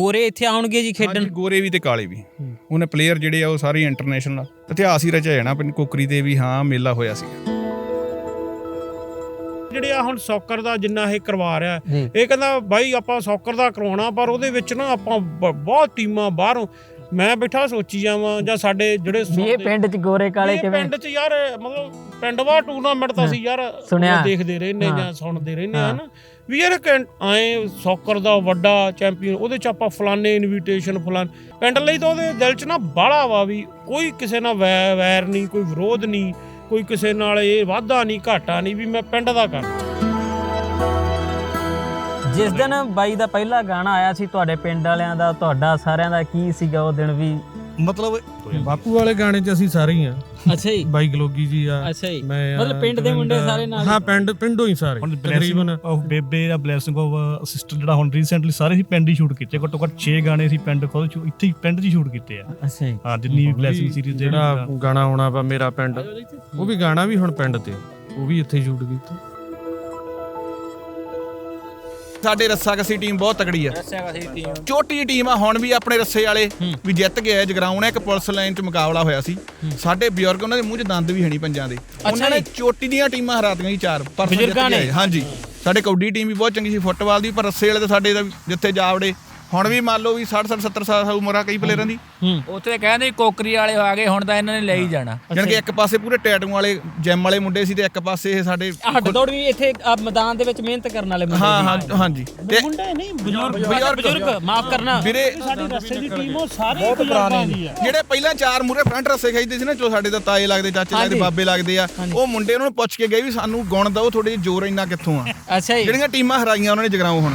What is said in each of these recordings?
ਗੋਰੇ ਇੱਥੇ ਆਉਣਗੇ ਜੀ ਖੇਡਣ? ਹਾਂਜੀ ਗੋਰੇ ਵੀ ਤੇ ਕਾਲੇ ਵੀ। ਉਹਨੇ ਪਲੇਅਰ ਜਿਹੜੇ ਆ ਉਹ ਸਾਰੇ ਇੰਟਰਨੈਸ਼ਨਲ ਇਤਿਹਾਸ ਹੀ ਰਚਿਆ ਜਾਣਾ ਪਿੰਡ ਕੋਕਰੀ ਤੇ ਵੀ ਹਾਂ ਮੇਲਾ ਹੋਇਆ ਸੀ ਜਿਹੜੇ ਆ ਹੁਣ ਸੌਕਰ ਦਾ ਜਿੰਨਾ ਇਹ ਕਰਵਾ ਰਿਹਾ ਹੈ, ਇਹ ਕਹਿੰਦਾ ਬਾਈ ਆਪਾਂ ਸੌਕਰ ਦਾ ਕਰਵਾਉਣਾ ਪਰ ਉਹਦੇ ਵਿੱਚ ਨਾ ਆਪਾਂ ਬ- ਬਹੁਤ ਟੀਮਾਂ ਬਾਹਰੋਂ ਮੈਂ ਬੈਠਾ ਸੋਚੀ ਜਾਵਾਂ ਜਾਂ ਸਾਡੇ ਜਿਹੜੇ ਵੀ ਇਹ ਸੁਣਦੇ- ਪਿੰਡ 'ਚ ਗੋਰੇ ਕਾਲੇ ਇਹ ਕਿਵੇਂ? ਪਿੰਡ 'ਚ ਯਾਰ ਮਤਲਬ ਪਿੰਡਵਾ ਟੂਰਨਾਮੈਂਟ ਤਾਂ ਸੀ ਯਾਰ ਸੁਣਿਆ। ਦੇਖਦੇ ਰਹਿੰਦੇ ਹਾਂ। ਜਾਂ ਸੁਣਦੇ ਰਹਿੰਦੇ ਹਾਂ। ਆ ਨਾ ਵੀ ਯਾਰ ਐ ਸੌਕਰ ਦਾ ਵੱਡਾ ਚੈਂਪੀਅਨ ਉਹਦੇ ਚ ਆਪਾਂ ਫਲਾਣੇ ਇਨਵੀਟੇਸ਼ਨ ਫਲਾਨ ਪਿੰਡ ਲਈ ਤਾਂ ਉਹਦੇ ਦਿਲ 'ਚ ਨਾ ਬਾਹਲਾ ਵਾ ਵੀ ਕੋਈ ਕਿਸੇ ਨਾਲ ਵੈ- ਵੈਰ ਨਹੀਂ, ਕੋਈ ਵਿਰੋਧ ਨਹੀਂ, ਕੋਈ ਕਿਸੇ ਨਾਲ ਇਹ ਵਾਧਾ ਨਹੀਂ, ਘਾਟਾ ਨਹੀਂ ਵੀ ਮੈਂ ਪਿੰਡ ਦਾ ਕਰ। ਜਿਸ ਦਿਨ ਬਾਈ ਦਾ ਪਹਿਲਾ ਗਾਣਾ ਆਇਆ ਸੀ ਤੁਹਾਡੇ ਪਿੰਡ ਵਾਲਿਆਂ ਦਾ, ਤੁਹਾਡਾ ਸਾਰਿਆਂ ਦਾ, ਕੀ ਸੀਗਾ ਉਹ ਦਿਨ ਵੀ? ਮਤਲਬ ਬਾਪੂ ਵਾਲੇ ਗਾਣੇ 'ਚ ਅਸੀਂ ਸਾਰੇ ਹੀ ਆ। ਅੱਛਾ ਜੀ। ਬਾਈ ਗਲੋਗੀ ਜੀ ਆ ਅੱਛਾ ਜੀ। ਮੈਂ ਆ, ਮਤਲਬ ਪਿੰਡ ਦੇ ਮੁੰਡੇ ਸਾਰੇ ਨਾਲ ਹੀ? ਹਾਂ ਪਿੰਡ ਪਿੰਡੋਂ ਹੀ ਸਾਰੇ ਹੁਣ ਤਕਰੀਬਨ। ਬਲੇਸਿੰਗ ਆਫ ਬੇਬੇ ਦਾ ਬਲੇਸਿੰਗ ਆਫ ਸਿਸਟਰ ਜਿਹੜਾ ਹੁਣ ਰੀਸੈਂਟਲੀ ਸਾਰੇ ਹੀ ਪਿੰਡ ਹੀ ਸ਼ੂਟ ਕੀਤੇ। ਘੱਟੋ ਘੱਟ 6 ਗਾਣੇ ਸੀ ਪਿੰਡ ਖੁਦ ਸ਼ੂ- ਇੱਥੇ ਹੀ ਪਿੰਡ 'ਚ ਹੀ ਸ਼ੂਟ ਕੀਤੇ ਆ। ਅੱਛਾ ਜੀ। ਹਾਂ ਜਿੰਨੀ ਵੀ ਬਲੇਸਿੰਗ ਸੀਰੀਜ਼ ਜਿਹੜਾ ਗਾਣਾ ਆਉਣਾ ਵਾ ਮੇਰਾ ਪਿੰਡ ਉਹ ਵੀ ਗਾਣਾ ਵੀ ਹੁਣ ਪਿੰਡ ਤੇ ਉਹ ਵੀ ਇੱਥੇ ਸ਼ੂਟ ਕੀਤਾ। ਸਾਡੇ ਰੱਸਾ ਕਸੀ ਟੀਮ ਬਹੁਤ ਤਕੜੀ ਆ। ਛੋਟੀ ਜਿਹੀ ਟੀਮ ਆ ਹੁਣ ਵੀ ਆਪਣੇ ਰੱਸੇ ਵਾਲੇ ਵੀ ਜਿੱਤ ਗਏ ਜਗਰਾਉਂ ਇੱਕ ਪੁਲਿਸ ਲਾਈਨ 'ਚ ਮੁਕਾਬਲਾ ਹੋਇਆ ਸੀ। ਸਾਡੇ ਬਜ਼ੁਰਗ ਉਹਨਾਂ ਦੇ ਮੂੰਹ 'ਚ ਦੰਦ ਵੀ ਹੈ ਨਹੀਂ ਪੰਜਾਂ ਦੇ। ਉਹਨਾਂ ਨੇ ਚੋਟੀ ਦੀਆਂ ਟੀਮਾਂ ਹਰਾਤੀਆਂ ਜੀ ਚਾਰ ਬਜ਼ੁਰਗਾਂ ਨੇ? ਆਏ। ਹਾਂਜੀ। ਸਾਡੇ ਕਬੱਡੀ ਟੀਮ ਵੀ ਬਹੁਤ ਚੰਗੀ ਸੀ ਫੁੱਟਬਾਲ ਦੀ ਪਰ ਰੱਸੇ ਵਾਲੇ ਤਾਂ ਸਾਡੇ ਦਾ ਵੀ ਜਿੱਥੇ ਜਾ ਵੜੇ ਹੁਣ ਵੀ ਮੰਨ ਲਓ ਵੀ 60 60 70 ਸਾਲ ਉਮਰ ਆ ਕਈ ਪਲੇਅਰਾਂ ਦੀ। ਉੱਥੇ ਕਹਿੰਦੇ ਕੋਕਰੀ ਵਾਲੇ ਆ ਗਏ ਹੁਣ ਤਾਂ ਇਹਨਾਂ ਨੇ ਲੈ ਹੀ। ਜਾਣਾ। ਜਾਣੀ ਕਿ ਇੱਕ ਪਾਸੇ ਪੂਰੇ ਟੈਟੂ ਵਾਲੇ ਜਿਮ ਵਾਲੇ ਮੁੰਡੇ ਸੀ ਤੇ ਇੱਕ ਪਾਸੇ ਇਹ ਸਾਡੇ ਹੱਡ ਦੌੜ ਵੀ ਇੱਥੇ ਮੈਦਾਨ ਦੇ ਵਿੱਚ ਮਿਹਨਤ ਕਰਨ ਵਾਲੇ ਮੁੰਡੇ ਹਾਂ ਹਾਂ ਹਾਂਜੀ। ਤੇ ਮੁੰਡੇ ਨਹੀਂ ਬਜ਼ੁਰਗ ਬਜ਼ੁਰਗ। ਮਾਫ ਕਰਨਾ। ਵੀਰੇ ਸਾਡੀ ਰਸਤੇ ਦੀ ਟੀਮ ਉਹ ਸਾਰੇ ਬਜ਼ੁਰਗਾਂ ਦੀ ਆ। ਜਿਹੜੇ ਪਹਿਲਾਂ ਚਾਰ ਮੂਰੇ ਫਰੰਟ ਰੱਸੇ ਖਾਈਦੇ ਸੀ ਨਾ ਜੋ ਸਾਡੇ ਦਾ ਤਾਏ ਲੱਗਦੇ ਚਾਚੇ ਲੱਗਦੇ। ਬਾਬੇ ਲੱਗਦੇ ਆ ਉਹ ਮੁੰਡੇ ਉਹਨਾਂ ਨੂੰ ਪੁੱਛ ਕੇ ਗਏ ਵੀ ਸਾਨੂੰ ਗੁਣ ਦਿਓ ਥੋੜੇ ਜਿਹਾ ਜ਼ੋਰ ਇੰਨਾ ਕਿੱਥੋਂ ਆ? ਅੱਛਾ ਜੀ। ਜਿਹੜੀਆਂ ਟੀਮਾਂ ਹਰਾਈਆਂ ਉਹਨਾਂ ਨੇ ਜਗਰਾਉਂ ਹੁਣ।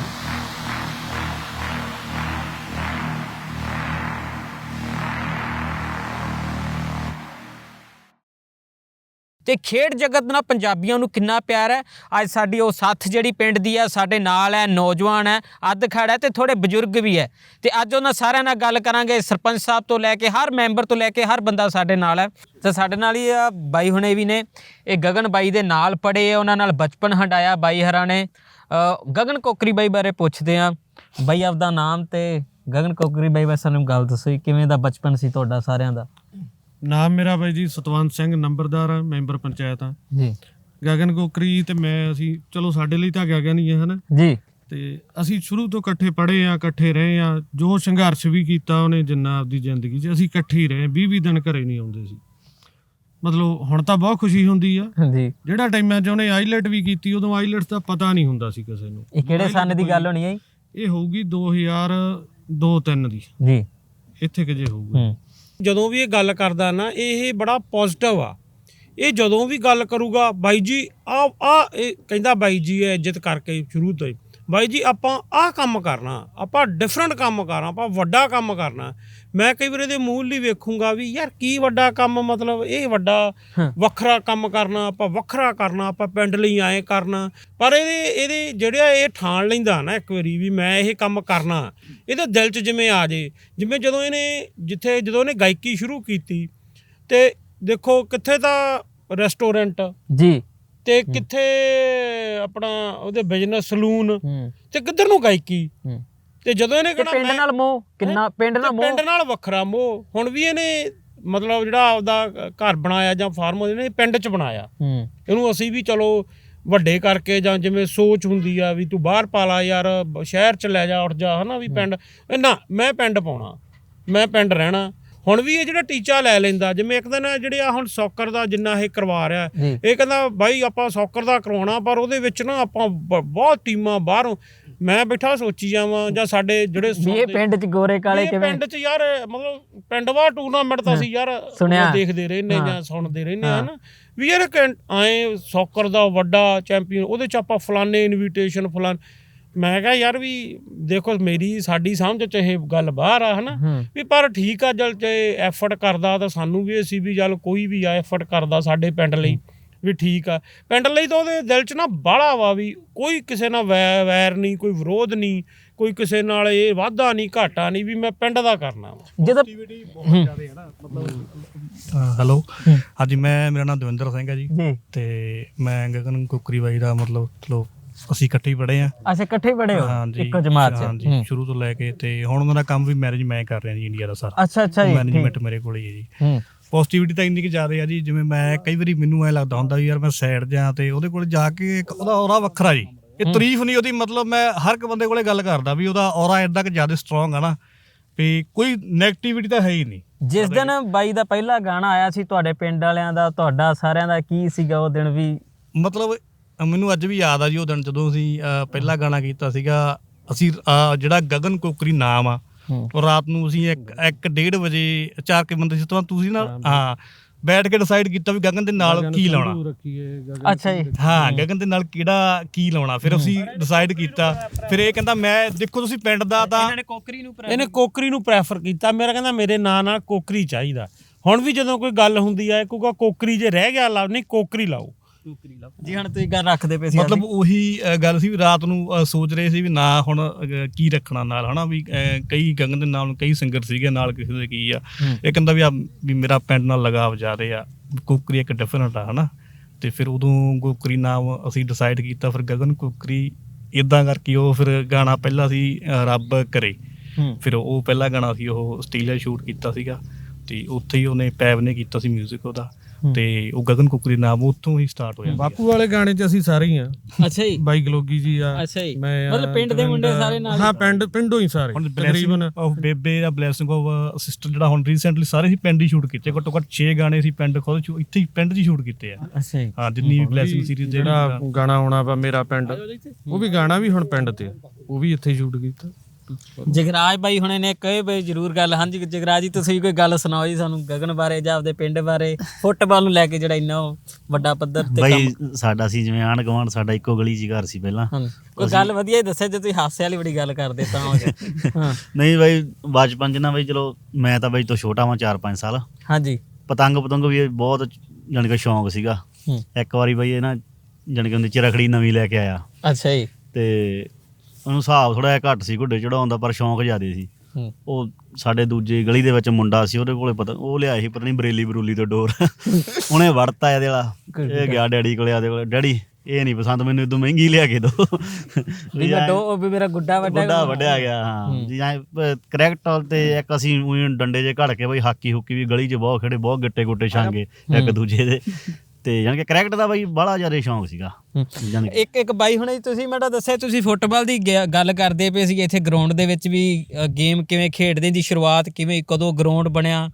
ਤੇ ਖੇਡ ਜਗਤ ਨਾਲ ਪੰਜਾਬੀਆਂ ਨੂੰ ਕਿੰਨਾ ਪਿਆਰ ਹੈ? ਅੱਜ ਸਾਡੀ ਉਹ ਸਾਥ ਜਿਹੜੀ ਪਿੰਡ ਦੀ ਹੈ ਸਾਡੇ ਨਾਲ ਹੈ ਨੌਜਵਾਨ ਹੈ ਅੱਧ ਖੜਾ ਹੈ ਤੇ ਥੋੜੇ ਬਜ਼ੁਰਗ ਵੀ ਹੈ। ਤੇ ਅੱਜ ਉਹਨਾਂ ਸਾਰਿਆਂ ਨਾਲ ਗੱਲ ਕਰਾਂਗੇ ਸਰਪੰਚ ਸਾਹਿਬ ਤੋਂ ਲੈ ਕੇ ਹਰ ਮੈਂਬਰ ਤੋਂ ਲੈ ਕੇ ਹਰ ਬੰਦਾ ਸਾਡੇ ਨਾਲ ਹੈ। ਤੇ ਸਾਡੇ ਨਾਲ ਹੀ ਬਾਈ ਹੁਣੇ ਵੀ ਨੇ। ਇਹ ਗਗਨ ਬਾਈ ਦੇ ਨਾਲ ਪੜੇ ਉਹਨਾਂ ਨਾਲ ਬਚਪਨ ਹੰਡਾਇਆ ਬਾਈ ਹਰਾਂ ਨੇ। ਗਗਨ ਕੋਕਰੀ ਬਾਈ ਬਾਰੇ ਪੁੱਛਦੇ ਆ। ਬਾਈ ਆਪਦਾ ਨਾਮ ਤੇ ਗਗਨ ਕੋਕਰੀ ਬਾਈ ਬਾਰੇ ਸਾਨੂੰ ਗੱਲ ਦੱਸੋ ਜੀ, ਕਿਵੇਂ ਦਾ ਬਚਪਨ ਸੀ ਤੁਹਾਡਾ ਸਾਰਿਆਂ ਦਾ? ਨਾਮ ਮੇਰਾ ਬਾਈ ਜੀ ਸਤਵੰਤ ਸਿੰਘ ਨੰਬਰਦਾਰ ਆ ਮੈਂਬਰ ਪੰਚਾਇਤ ਆ। ਜੀ। ਗਗਨ ਕੋਕਰੀ ਤੇ ਮੈਂ ਅਸੀਂ ਚਲੋ ਸਾਡੇ ਲਈ ਤਾਂ ਗਗਨ ਹੀ ਹੈ ਹਨਾ? ਜੀ। ਤੇ ਅਸੀਂ ਸ਼ੁਰੂ ਤੋਂ ਇਕੱਠੇ ਪੜ੍ਹੇ ਆ ਇਕੱਠੇ ਰਹੇ ਆ ਜੋ ਸੰਘਰਸ਼ ਵੀ ਕੀਤਾ ਉਹਨੇ ਜਿੰਨਾ ਆਪਦੀ ਜ਼ਿੰਦਗੀ 'ਚ ਅਸੀਂ ਇਕੱਠੇ ਹੀ ਰਹੇ 20 20 ਦਿਨ ਘਰੇ ਨਹੀਂ ਆਉਂਦੇ ਸੀ। ਮਤਲਬ ਹੁਣ ਤਾਂ ਬਹੁਤ ਖੁਸ਼ੀ ਹੁੰਦੀ ਆ। ਜੀ ਜਿਹੜਾ ਟਾਈਮਾਂ 'ਚ ਉਹਨੇ ਆਈਲੈਟ ਵੀ ਕੀਤੀ ਉਦੋਂ ਆਈਲੈਟਸ ਦਾ ਪਤਾ ਨਹੀਂ ਹੁੰਦਾ ਸੀ ਕਿਸੇ ਨੂੰ। ਇਹ ਕਿਹੜੇ ਸੰਨ ਦੀ ਗੱਲ ਹੋਣੀ ਹੈ ਜੀ? ਇਹ ਹੋਊਗੀ 2002 3 ਦੀ। ਜੀ। ਇੱਥੇ ਕਿ ਜੇ ਹੋਊਗੀ। ਹੂੰ। ਜਦੋਂ ਵੀ ਇਹ ਗੱਲ ਕਰਦਾ ਨਾ, ਇਹ ਬੜਾ ਪੋਜ਼ਿਟਿਵ ਆ। ਇਹ ਜਦੋਂ ਵੀ ਗੱਲ ਕਰੂਗਾ, ਬਾਈ ਜੀ, ਆ ਆ, ਇਹ ਕਹਿੰਦਾ ਬਾਈ ਜੀ, ਇਹ ਇੱਜ਼ਤ ਕਰਕੇ ਸ਼ੁਰੂ ਤੋਂ ਹੀ। ਬਾਈ ਜੀ, ਆਪਾਂ ਆਹ ਕੰਮ ਕਰਨਾ, ਆਪਾਂ ਡਿਫਰੈਂਟ ਕੰਮ ਕਰਨਾ, ਆਪਾਂ ਵੱਡਾ ਕੰਮ ਕਰਨਾ। ਮੈਂ ਕਈ ਵਾਰ ਇਹਦੇ ਮੂਲ ਲਈ ਵੇਖੂੰਗਾ ਵੀ ਯਾਰ ਕੀ ਵੱਡਾ ਕੰਮ ਮਤਲਬ ਇਹ ਵੱਡਾ। ਵੱਖਰਾ ਕੰਮ ਕਰਨਾ ਆਪਾਂ ਵੱਖਰਾ ਕਰਨਾ ਆਪਾਂ ਪਿੰਡ ਲਈ ਆਏ ਕਰਨਾ। ਪਰ ਇਹਦੇ ਇਹਦੇ ਜਿਹੜਾ ਇਹ ਠਾਣ ਲੈਂਦਾ ਨਾ ਇੱਕ ਵਾਰੀ ਵੀ ਮੈਂ ਇਹ ਕੰਮ ਕਰਨਾ ਇਹਦੇ ਦਿਲ 'ਚ ਜਿਵੇਂ ਆ ਜੇ ਜਿਵੇਂ ਜਦੋਂ ਇਹਨੇ ਜਿੱਥੇ ਜਦੋਂ ਇਹਨੇ ਗਾਇਕੀ ਸ਼ੁਰੂ ਕੀਤੀ ਤੇ ਦੇਖੋ ਕਿੱਥੇ ਤਾਂ ਰੈਸਟੋਰੈਂਟ ਜੀ। ਤੇ ਕਿੱਥੇ ਆਪਣਾ ਉਹਦੇ ਬਿਜ਼ਨਸ ਸਲੂਨ ਤੇ ਕਿੱਧਰ ਨੂੰ ਗਾਇਕੀ? ਤੇ ਜਦੋਂ ਇਹਨੇ ਤੇ ਕਹਿਣਾ ਪਿੰਡ ਮੈਂ- ਨਾਲ ਮੋਹ ਕਿੰਨਾ ਪਿੰਡ ਨਾਲ ਤੇ ਮੋਹ? ਪਿੰਡ ਨਾਲ ਵੱਖਰਾ ਮੋਹ। ਹੁਣ ਵੀ ਇਹਨੇ ਮਤਲਬ ਜਿਹੜਾ ਆਪਦਾ ਘਰ ਬਣਾਇਆ ਜਾਂ ਫਾਰਮ ਇਹਨੇ ਪਿੰਡ 'ਚ ਬਣਾਇਆ। ਹੂੰ। ਇਹਨੂੰ ਅਸੀਂ ਵੀ ਚਲੋ ਵੱਡੇ ਕਰਕੇ ਜਾਂ ਜਿਵੇਂ ਸੋਚ ਹੁੰਦੀ ਆ ਵੀ ਤੂੰ ਬਾਹਰ ਪਾ ਲਾ ਯਾਰ ਬ- ਸ਼ਹਿਰ 'ਚ ਲੈ ਜਾ ਉੱਠ ਜਾ ਹਨਾ ਵੀ ਪਿੰਡ। ਇਹ ਨਾ ਮੈਂ ਪਿੰਡ ਪਾਉਣਾ। ਮੈਂ ਪਿੰਡ ਰਹਿਣਾ। ਹੁਣ ਵੀ ਇਹ ਜਿਹੜਾ ਟੀਚਾ ਲੈ ਲੈਂਦਾ ਜਿਵੇਂ ਇੱਕ ਦਿਨ ਜਿਹੜੇ ਆ ਹੁਣ ਸੌਕਰ ਦਾ ਜਿੰਨਾ ਇਹ ਕਰਵਾ ਰਿਹਾ ਜੀ ਇਹ ਕਹਿੰਦਾ ਬਾਈ ਆਪਾਂ ਸੌਕਰ ਦਾ ਕਰਵਾਉਣਾ ਪਰ ਉਹਦੇ ਵਿੱਚ ਨਾ ਆਪਾਂ ਬ- ਬਹੁਤ ਟੀਮਾਂ ਬਾਹਰੋਂ ਮੈਂ ਬੈਠਾ ਸੋਚੀ ਜਾਵਾਂ ਜਾਂ ਸਾਡੇ ਜਿਹੜੇ ਵੀ ਇਹ ਸੁਣਦੇ- ਪਿੰਡ 'ਚ ਗੋਰੇ ਕਾਲੇ ਇਹ ਕਿਵੇਂ ਪਿੰਡ 'ਚ ਯਾਰ ਮਤਲਬ ਪਿੰਡਵਾ ਟੂਰਨਾਮੈਂਟ ਤਾਂ ਸੀ ਯਾਰ ਸੁਣਿਆ। ਦੇਖਦੇ ਰਹਿੰਦੇ ਹਾਂ। ਜਾਂ ਸੁਣਦੇ ਰਹਿੰਦੇ ਹਾਂ। ਨਾ ਵੀ ਯਾਰ ਐ ਸੌਕਰ ਦਾ ਵੱਡਾ ਚੈਂਪੀਅਨ ਉਹਦੇ 'ਚ ਆਪਾਂ ਫਲਾਣੇ ਇਨਵੀਟੇਸ਼ਨ ਫਲਾਨ ਮੈਂ ਕਿਹਾ ਯਾਰ ਵੀ ਦੇਖੋ ਮੇਰੀ ਸਾਡੀ ਸਮਝ 'ਚ ਇਹ ਗੱਲ ਬਾਹਰ ਆ ਹਨਾ ਹੂੰ ਵੀ ਪਰ ਠੀਕ ਆ ਜਲ ਤੇ ਐਫਰਟ ਕਰਦਾ ਤਾਂ ਸਾਨੂੰ ਵੀ ਅਸੀਂ ਵੀ ਜਲ ਕੋਈ ਵੀ ਆ ਐਫਰਟ ਕਰਦਾ ਸਾਡੇ ਪਿੰਡ ਲਈ ਵੀ ਠੀਕ ਆ। ਪਿੰਡ ਲਈ ਤਾਂ ਉਹਦੇ ਦਿਲ 'ਚ ਨਾ ਬਾਹਲਾ ਵਾ ਵੀ ਕੋਈ ਕਿਸੇ ਨਾਲ ਵੈ- ਵੈਰ ਨਹੀਂ ਕੋਈ ਵਿਰੋਧ ਨਹੀਂ ਕੋਈ ਕਿਸੇ ਨਾਲ ਇਹ ਵਾਧਾ ਨਹੀਂ ਘਾਟਾ ਨਹੀਂ ਵੀ ਮੈਂ ਪਿੰਡ ਦਾ ਕਰਨਾ ਵਾ। ਜਦੋਂ ਹੈਲੋ ਹਾਂਜੀ ਮੈਂ ਮੇਰਾ ਨਾਮ ਦਵਿੰਦਰ ਸਿੰਘ ਹੈ ਜੀ। ਤੇ ਮੈਂ ਗਗਨ ਕੁਕਰੀ ਬਾਈ ਦਾ ਮਤਲਬ ਚਲੋ ਅਸੀਂ ਇਕੱਠੇ ਹੀ ਪੜ੍ਹੇ ਆ। ਅੱਛਾ ਇਕੱਠੇ ਪੜੇ ਹੋ? ਹਾਂਜੀ ਇੱਕੋ ਜਮਾਤ ਚ। ਹਾਂਜੀ ਹੂੰ। ਸ਼ੁਰੂ ਤੋਂ ਲੈ ਕੇ ਤੇ ਹੁਣ ਉਹਨਾਂ ਦਾ ਕੰਮ ਵੀ ਮੈਰਿਜ ਮੈਂ ਕਰ ਰਿਹਾ ਜੀ ਇੰਡੀਆ ਦਾ ਸਾਰਾ। ਅੱਛਾ ਅੱਛਾ ਜੀ। ਮੈਨੇਜਮੈਂਟ ਮੇਰੇ ਕੋਲ ਹੀ ਹੈ ਜੀ। ਹੂੰ। ਪੋਜ਼ਿਟਿਵਿਟੀ ਤਾਂ ਇੰਨੀ ਕਿ ਜ਼ਿਆਦਾ ਆ ਜੀ ਜਿਵੇਂ ਮੈਂ ਕਈ ਵਾਰੀ ਮੈਨੂੰ ਐ ਲੱਗਦਾ ਹੁੰਦਾ ਵੀ ਯਾਰ ਮੈਂ ਸਾਈਡ ਜਾਂ ਤੇ ਉਹਦੇ ਕੋਲ ਜਾ ਕੇ ਇੱਕ ਉਹਦਾ ਔਰਾ ਵੱਖਰਾ ਜੀ। ਇਹ ਤਾਰੀਫ ਨਹੀਂ ਉਹਦੀ ਮਤਲਬ ਮੈਂ ਹਰ ਇੱਕ ਬੰਦੇ ਕੋਲੇ ਗੱਲ ਕਰਦਾ ਵੀ ਉਹਦਾ ਔਰਾ ਐਡਾ ਕਿ ਜ਼ਿਆਦਾ ਸਟਰੋਂਗ ਆ ਨਾ ਵੀ ਕੋਈ 네ਗੇਟਿਵਿਟੀ ਤਾਂ ਹੈ ਹੀ ਨਹੀਂ। ਜਿਸ ਦਿਨ ਬਾਈ ਦਾ ਪਹਿਲਾ ਗਾਣਾ ਆਇਆ ਸੀ ਤੁਹਾਡੇ ਪਿੰਡ ਵਾਲਿਆਂ ਦਾ ਤੁਹਾਡਾ ਸਾਰਿਆਂ ਦਾ ਕੀ ਸੀਗਾ ਉਹ ਦਿਨ ਵੀ? ਮਤਲਬ ਮੈਨੂੰ ਅੱਜ ਵੀ ਯਾਦ ਆ ਜੀ ਉਹ ਦਿਨ ਜਦੋਂ ਅਸੀਂ ਪਹਿਲਾ ਗਾਣਾ ਕੀਤਾ ਸੀਗਾ ਅਸੀਂ ਜਿਹੜਾ ਗਗਨ ਕੋਕਰੀ ਨਾਮ ਆ। ਉਹ ਰਾਤ ਨੂੰ ਅਸੀਂ 1 1:30 ਵਜੇ ਚਾਰ ਕੇ ਬੰਦੇ ਸੀ ਤਾਂ ਤੁਸੀਂ ਨਾਲ ਹਾਂ ਬੈਠ ਕੇ ਡਿਸਾਈਡ ਕੀਤਾ ਵੀ ਗਗਨ ਦੇ ਨਾਲ ਕੀ ਲਾਉਣਾ। ਅੱਛਾ ਜੀ। ਹਾਂ ਗਗਨ ਦੇ ਨਾਲ ਕਿਹੜਾ ਕੀ ਲਾਉਣਾ। ਫਿਰ ਅਸੀਂ ਡਿਸਾਈਡ ਕੀਤਾ। ਫਿਰ ਇਹ ਕਹਿੰਦਾ ਮੈਂ ਦੇਖੋ ਤੁਸੀਂ ਪਿੰਡ ਦਾ ਤਾਂ ਕੋਕਰੀ ਨੂੰ ਇਹਨੇ ਕੋਕਰੀ ਨੂੰ ਪ੍ਰੈਫਰ ਕੀਤਾ। ਮੇਰਾ ਕਹਿੰਦਾ ਮੇਰੇ ਨਾਂ ਨਾਲ ਕੋਕਰੀ ਚਾਹੀਦਾ। ਹੁਣ ਵੀ ਜਦੋਂ ਕੋਈ ਗੱਲ ਹੁੰਦੀ ਹੈ ਕਹੂਗਾ ਕੋਕਰੀ ਜੇ ਰਹਿ ਗਿਆ ਲਾ ਨਹੀਂ ਕੋਕਰੀ ਲਾਓ। ਜੀ ਹੁਣ ਤੁਸੀਂ ਗੱਲ ਰੱਖਦੇ ਪਏ ਸੀ ਮਤਲਬ ਉਹੀ ਗੱਲ ਸੀ ਵੀ ਰਾਤ ਨੂੰ ਸੋਚ ਰਹੇ ਸੀ ਵੀ ਨਾ ਹੁਣ ਕੀ ਰੱਖਣਾ ਨਾਲ ਹਨਾ? ਵੀ ਕਈ ਗਗਨ ਦੇ ਨਾਲ ਕਈ ਸਿੰਗਰ ਸੀਗੇ ਨਾਲ ਕਿਸੇ ਦੇ ਕੀ ਆ। ਇਹ ਕਹਿੰਦਾ ਵੀ ਆ ਵੀ ਮੇਰਾ ਪਿੰਡ ਨਾਲ ਲਗਾਵ ਜ਼ਿਆਦੇ ਆ ਕੁਕਰੀ ਇੱਕ ਡਿਫਰੈਂਟ ਆ ਹਨਾ? ਤੇ ਫਿਰ ਉਦੋਂ ਕੁਕਰੀ ਨਾਮ ਅਸੀਂ ਡਿਸਾਈਡ ਕੀਤਾ ਫਿਰ ਗਗਨ ਕੁਕਰੀ ਇਦਾਂ ਕਰਕੇ ਉਹ ਫਿਰ ਗਾਣਾ ਪਹਿਲਾਂ ਸੀ ਰੱਬ ਕਰੇ। ਫਿਰ ਉਹ ਪਹਿਲਾ ਗਾਣਾ ਸੀ ਉਹ ਆਸਟ੍ਰੇਲੀਆ ਸ਼ੂਟ ਕੀਤਾ ਸੀਗਾ। ਤੇ ਉੱਥੇ ਹੀ ਉਹਨੇ ਪੈਬ ਨੇ ਕੀਤਾ ਸੀ 뮤직 ਉਹਦਾ। ਤੇ ਉਹ ਗਗਨ ਕੁਕਰੀ ਨਾਮ ਉੱਥੋਂ ਹੀ ਸਟਾਰਟ ਹੋਇਆ ਬਾਪੂ ਵਾਲੇ ਗਾਣੇ 'ਚ ਅਸੀਂ ਸਾਰੇ ਹੀ ਆ। ਅੱਛਾ ਜੀ। ਬਾਈ ਗਲੋਗੀ ਜੀ ਆ ਅੱਛਾ ਜੀ। ਮੈਂ ਮਤਲਬ ਪਿੰਡ ਦੇ ਮੁੰਡੇ ਸਾਰੇ ਨਾਲ ਹਾਂ ਪਿੰਡ ਪਿੰਡੋਂ ਹੀ ਸਾਰੇ ਤਕਰੀਬਨ। ਆਫ ਬੇਬੇ ਦਾ ਬਲੇਸਿੰਗ ਆਫ ਸਿਸਟਰ ਜਿਹੜਾ ਹੁਣ ਰੀਸੈਂਟਲੀ ਸਾਰੇ ਹੀ ਪਿੰਡ ਹੀ ਸ਼ੂਟ ਕੀਤੇ ਘੱਟੋ ਘੱਟ 6 ਗਾਣੇ ਸੀ ਪਿੰਡ ਖੁਦ ਚ ਇੱਥੇ ਹੀ ਪਿੰਡ 'ਚ ਹੀ ਸ਼ੂਟ ਕੀਤੇ ਆ। ਅੱਛਾ ਜੀ। ਹਾਂ ਜਿੰਨੀ ਵੀ ਬਲੇਸਿੰਗ ਸੀਰੀਜ਼ ਜਿਹੜਾ ਗਾਣਾ ਆਉਣਾ ਵਾ ਮੇਰਾ ਪਿੰਡ ਉਹ ਵੀ ਗਾਣਾ ਵੀ ਹੁਣ ਪਿੰਡ ਤੇ ਆ। ਉਹ ਵੀ ਇੱਥੇ ਸ਼ੂਟ ਕੀਤਾ। ਜਗਰਾਜ ਬਾਈ ਹੁਣੇ ਨੇ ਕਹੇ ਬਈ ਜਰੂਰ ਗੱਲ ਹਾਂਜੀ ਜਗਰਾਜ ਜੀ ਤੁਸੀਂ ਕੋਈ ਗੱਲ ਸੁਣਾਓ ਜੀ ਸਾਨੂੰ ਗਗਨ ਬਾਰੇ ਜਾਂ ਆਪਦੇ ਪਿੰਡ ਬਾਰੇ ਫੁੱਟਬਾਲ ਨੂੰ ਲੈ ਕੇ ਜਿਹੜਾ ਇੰਨਾ ਵੱਡਾ ਪੱਧਰ ਤੇ ਬਈ ਸਾਡਾ ਸੀ ਜਿਵੇਂ ਆਂਢ ਗੁਆਂਢ ਸਾਡਾ ਇੱਕੋ ਗਲੀ ਹੀ ਘਰ ਸੀ ਪਹਿਲਾਂ। ਕੋਈ ਗੱਲ ਵਧੀਆ ਹੀ ਦੱਸਿਆ ਜੇ ਤੁਸੀਂ ਹਾਸੇ ਵਾਲੀ ਬੜੀ ਗੱਲ ਕਰਦੇ ਤਾਂ ਹੋ ਨਹੀਂ ਬਈ ਬਚਪਨ 'ਚ ਨਾ ਬਈ ਚਲੋ ਮੈਂ ਤਾਂ ਬਈ ਤੋਂ ਛੋਟਾ ਵਾਂ 4-5 ਸਾਲ। ਹਾਂਜੀ। ਪਤੰਗ ਪਤੰਗ ਵੀ ਬਹੁਤ ਜਾਣੀ ਕਿ ਸ਼ੌਂਕ ਸੀਗਾ। ਇੱਕ ਵਾਰੀ ਬਈ ਇਹ ਨਾ ਜਾਣੀ ਕਿ ਉਹਦੀ ਚਰਖੜੀ ਨਵੀਂ ਲੈ ਕੇ ਆਇਆ। ਅੱਛਾ ਜੀ। ਤੇ ਉਹਨੂੰ ਹਿਸਾਬ ਥੋੜਾ ਜਿਹਾ ਘੱਟ ਸੀ ਘੁੱਡੇ ਚੜਾਉਣ ਦਾ ਪਰ ਸ਼ੌਂਕ ਜ਼ਿਆਦੇ ਸੀ। ਹੂੰ। ਉਹ ਸਾਡੇ ਦੂਜੇ ਗਲੀ ਦੇ ਵਿੱਚ ਮੁੰਡਾ ਸੀ ਉਹਦੇ ਕੋਲੇ ਪਤਾ ਉਹ ਲਿਆਇਆ ਸੀ ਪਤਾ ਨਹੀਂ ਬਰੇਲੀ ਬਰੂਲੀ ਤੋਂ ਡੋਰ। ਉਹਨੇ ਵੜਤਾ ਇਹਦੇ ਵਾਲਾ। ਇਹ ਗਿਆ ਡੈਡੀ ਕੋਲੇ ਆਦੇ ਕੋਲੇ ਡੈਡੀ ਇਹ ਨਹੀਂ ਪਸੰਦ ਮੈਨੂੰ ਇਦੋਂ ਮਹਿੰਗੀ ਲਿਆ ਕੇ ਦੋ। ਵੀ ਮੈਂ ਦੋ ਉਹ ਵੀ ਮੇਰਾ ਗੁੱਡਾ ਵੱਡਾ ਵੱਡਾ ਵੱਡਿਆ ਗਿਆ ਹਾਂ। ਜੀ ਐ ਕਰੈਕਟ ਤੇ ਇੱਕ ਅਸੀਂ ਊਂ ਡੰਡੇ ਜੇ ਘੜ ਕੇ ਬਈ ਹਾਕੀ ਹੁੱਕੀ ਵੀ ਗਲੀ 'ਚ ਬਹੁਤ ਖੇਡੇ ਬਹੁਤ ਗਿੱਟੇ ਗੁੱਟੇ ਛਾਂਗੇ ਇੱਕ ਦੂਜੇ ਦੇ। ਤੇ ਯਾਨੀ ਕਿ ਕਰੈਕਟ ਦਾ ਬਈ ਬੜਾ ਜ਼ਿਆਦਾ ਸ਼ੌਂਕ ਸੀਗਾ। ਯਾਨੀ ਕਿ ਇੱਕ ਇੱਕ ਬਾਈ ਹੁਣੇ ਤੁਸੀਂ ਮੈਨੂੰ ਦੱਸਿਆ ਤੁਸੀਂ ਫੁੱਟਬਾਲ ਦੀ ਗੱਲ ਕਰਦੇ ਪਏ ਸੀ ਇੱਥੇ ਗਰਾਊਂਡ ਦੇ ਵਿੱਚ ਵੀ ਗੇਮ ਕਿਵੇਂ ਖੇਡਦੇ ਦੀ ਸ਼ੁਰੂਆਤ ਕਿਵੇਂ ਕਦੋਂ ਗਰਾਊਂਡ ਬਣਿਆ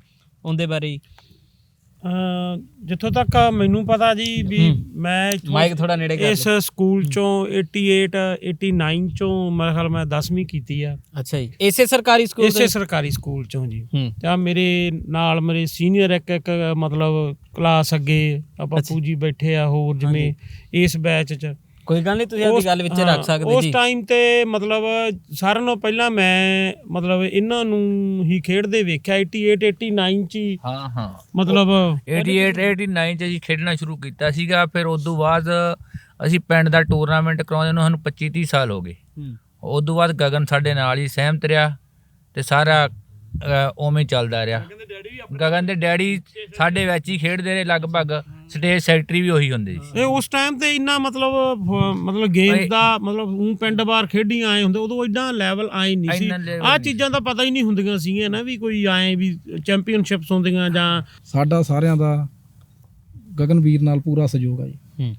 ਉਹਦੇ ਬਾਰੇ। ਜਿੱਥੋਂ ਤੱਕ ਮੈਨੂੰ ਪਤਾ ਜੀ ਵੀ ਮੈਂ ਮਾਈਕ ਥੋੜਾ ਨੇੜੇ ਕਰ ਇਸ ਸਕੂਲ ਚੋਂ 88 89 ਚੋਂ ਮੇਰੇ ਖਿਆਲ ਮੈਂ 10ਵੀਂ ਕੀਤੀ ਆ। ਅੱਛਾ ਜੀ। ਇਸੇ ਸਰਕਾਰੀ ਸਕੂਲ ਇਸੇ ਸਰਕਾਰੀ ਸਕੂਲ ਚੋਂ ਜੀ। ਤੇ ਮੇਰੇ ਨਾਲ ਮੇਰੇ ਸੀਨੀਅਰ ਇੱਕ ਇੱਕ ਮਤਲਬ ਕਲਾਸ ਅੱਗੇ ਆ ਬਾਪੂ ਜੀ। ਬੈਠੇ ਆ ਹੋਰ ਜਿਵੇਂ ਇਸ ਬੈਚ ਚ। ਕੋਈ ਗੱਲ ਨਹੀਂ ਤੁਸੀਂ ਆਪਣੀ ਉਸ- ਗੱਲ ਵਿੱਚ ਰੱਖ ਸਕਦੇ ਉਸ ਜੀ। ਟਾਈਮ ਤੇ ਮਤਲਬ ਸਾਰਿਆਂ ਨਾਲੋਂ ਪਹਿਲਾਂ ਮੈਂ ਮਤਲਬ ਇਹਨਾਂ ਨੂੰ ਹੀ ਖੇਡਦੇ ਵੇਖਿਆ 88 89 ਚ ਹੀ। ਹਾਂ ਹਾਂ। ਮਤਲਬ 88 89 ਚ ਅਸੀਂ ਖੇਡਣਾ ਸ਼ੁਰੂ ਕੀਤਾ ਸੀਗਾ ਫਿਰ ਉਸ ਤੋਂ ਬਾਅਦ ਅਸੀਂ ਪਿੰਡ ਦਾ ਟੂਰਨਾਮੈਂਟ ਕਰਾਉਂਦੇ ਨੂੰ ਸਾਨੂੰ 25 30 ਸਾਲ ਹੋ ਗਏ। ਉਸ ਤੋਂ ਬਾਅਦ ਗਗਨ ਸਾਡੇ ਨਾਲ ਹੀ ਸਹਿਮਤ ਰਿਹਾ ਤੇ ਸਾਰਾ ਉਵੇਂ ਚੱਲਦਾ ਰਿਹਾ। ਗਗਨ ਦੇ ਡੈਡੀ ਸਾਡੇ ਵਿੱਚ ਹੀ ਖੇਡਦੇ ਰਹੇ ਲਗਭਗ। ਸਟੇਜ ਸੈਕਟਰੀ ਵੀ ਉਹੀ ਹੁੰਦੇ ਸੀ। ਇਹ ਉਸ ਟਾਈਮ ਤੇ ਇੰਨਾ ਮਤਲਬ ਮਤਲਬ ਗੇਮ। ਦਾ ਮਤਲਬ ਉਹ ਪਿੰਡ ਬਾਹਰ ਖੇਡੀਆਂ ਆਏ ਹੁੰਦੇ ਉਦੋਂ ਐਡਾ ਲੈਵਲ ਆਏ ਨਹੀਂ ਸੀ। ਨਹੀਂ। ਚੀਜ਼ਾਂ ਦਾ ਪਤਾ ਹੀ ਨਹੀਂ ਹੁੰਦੀਆਂ ਸੀਗੀਆਂ ਨਾ ਵੀ ਕੋਈ ਆਏ ਵੀ ਚੈਂਪੀਅਨਸ਼ਿਪਸ ਹੁੰਦੀਆਂ ਜਾਂ ਸਾਡਾ ਸਾਰਿਆਂ ਦਾ ਗਗਨਵੀਰ ਨਾਲ ਪੂਰਾ ਸਹਿਯੋਗ ਹੈ ਜੀ।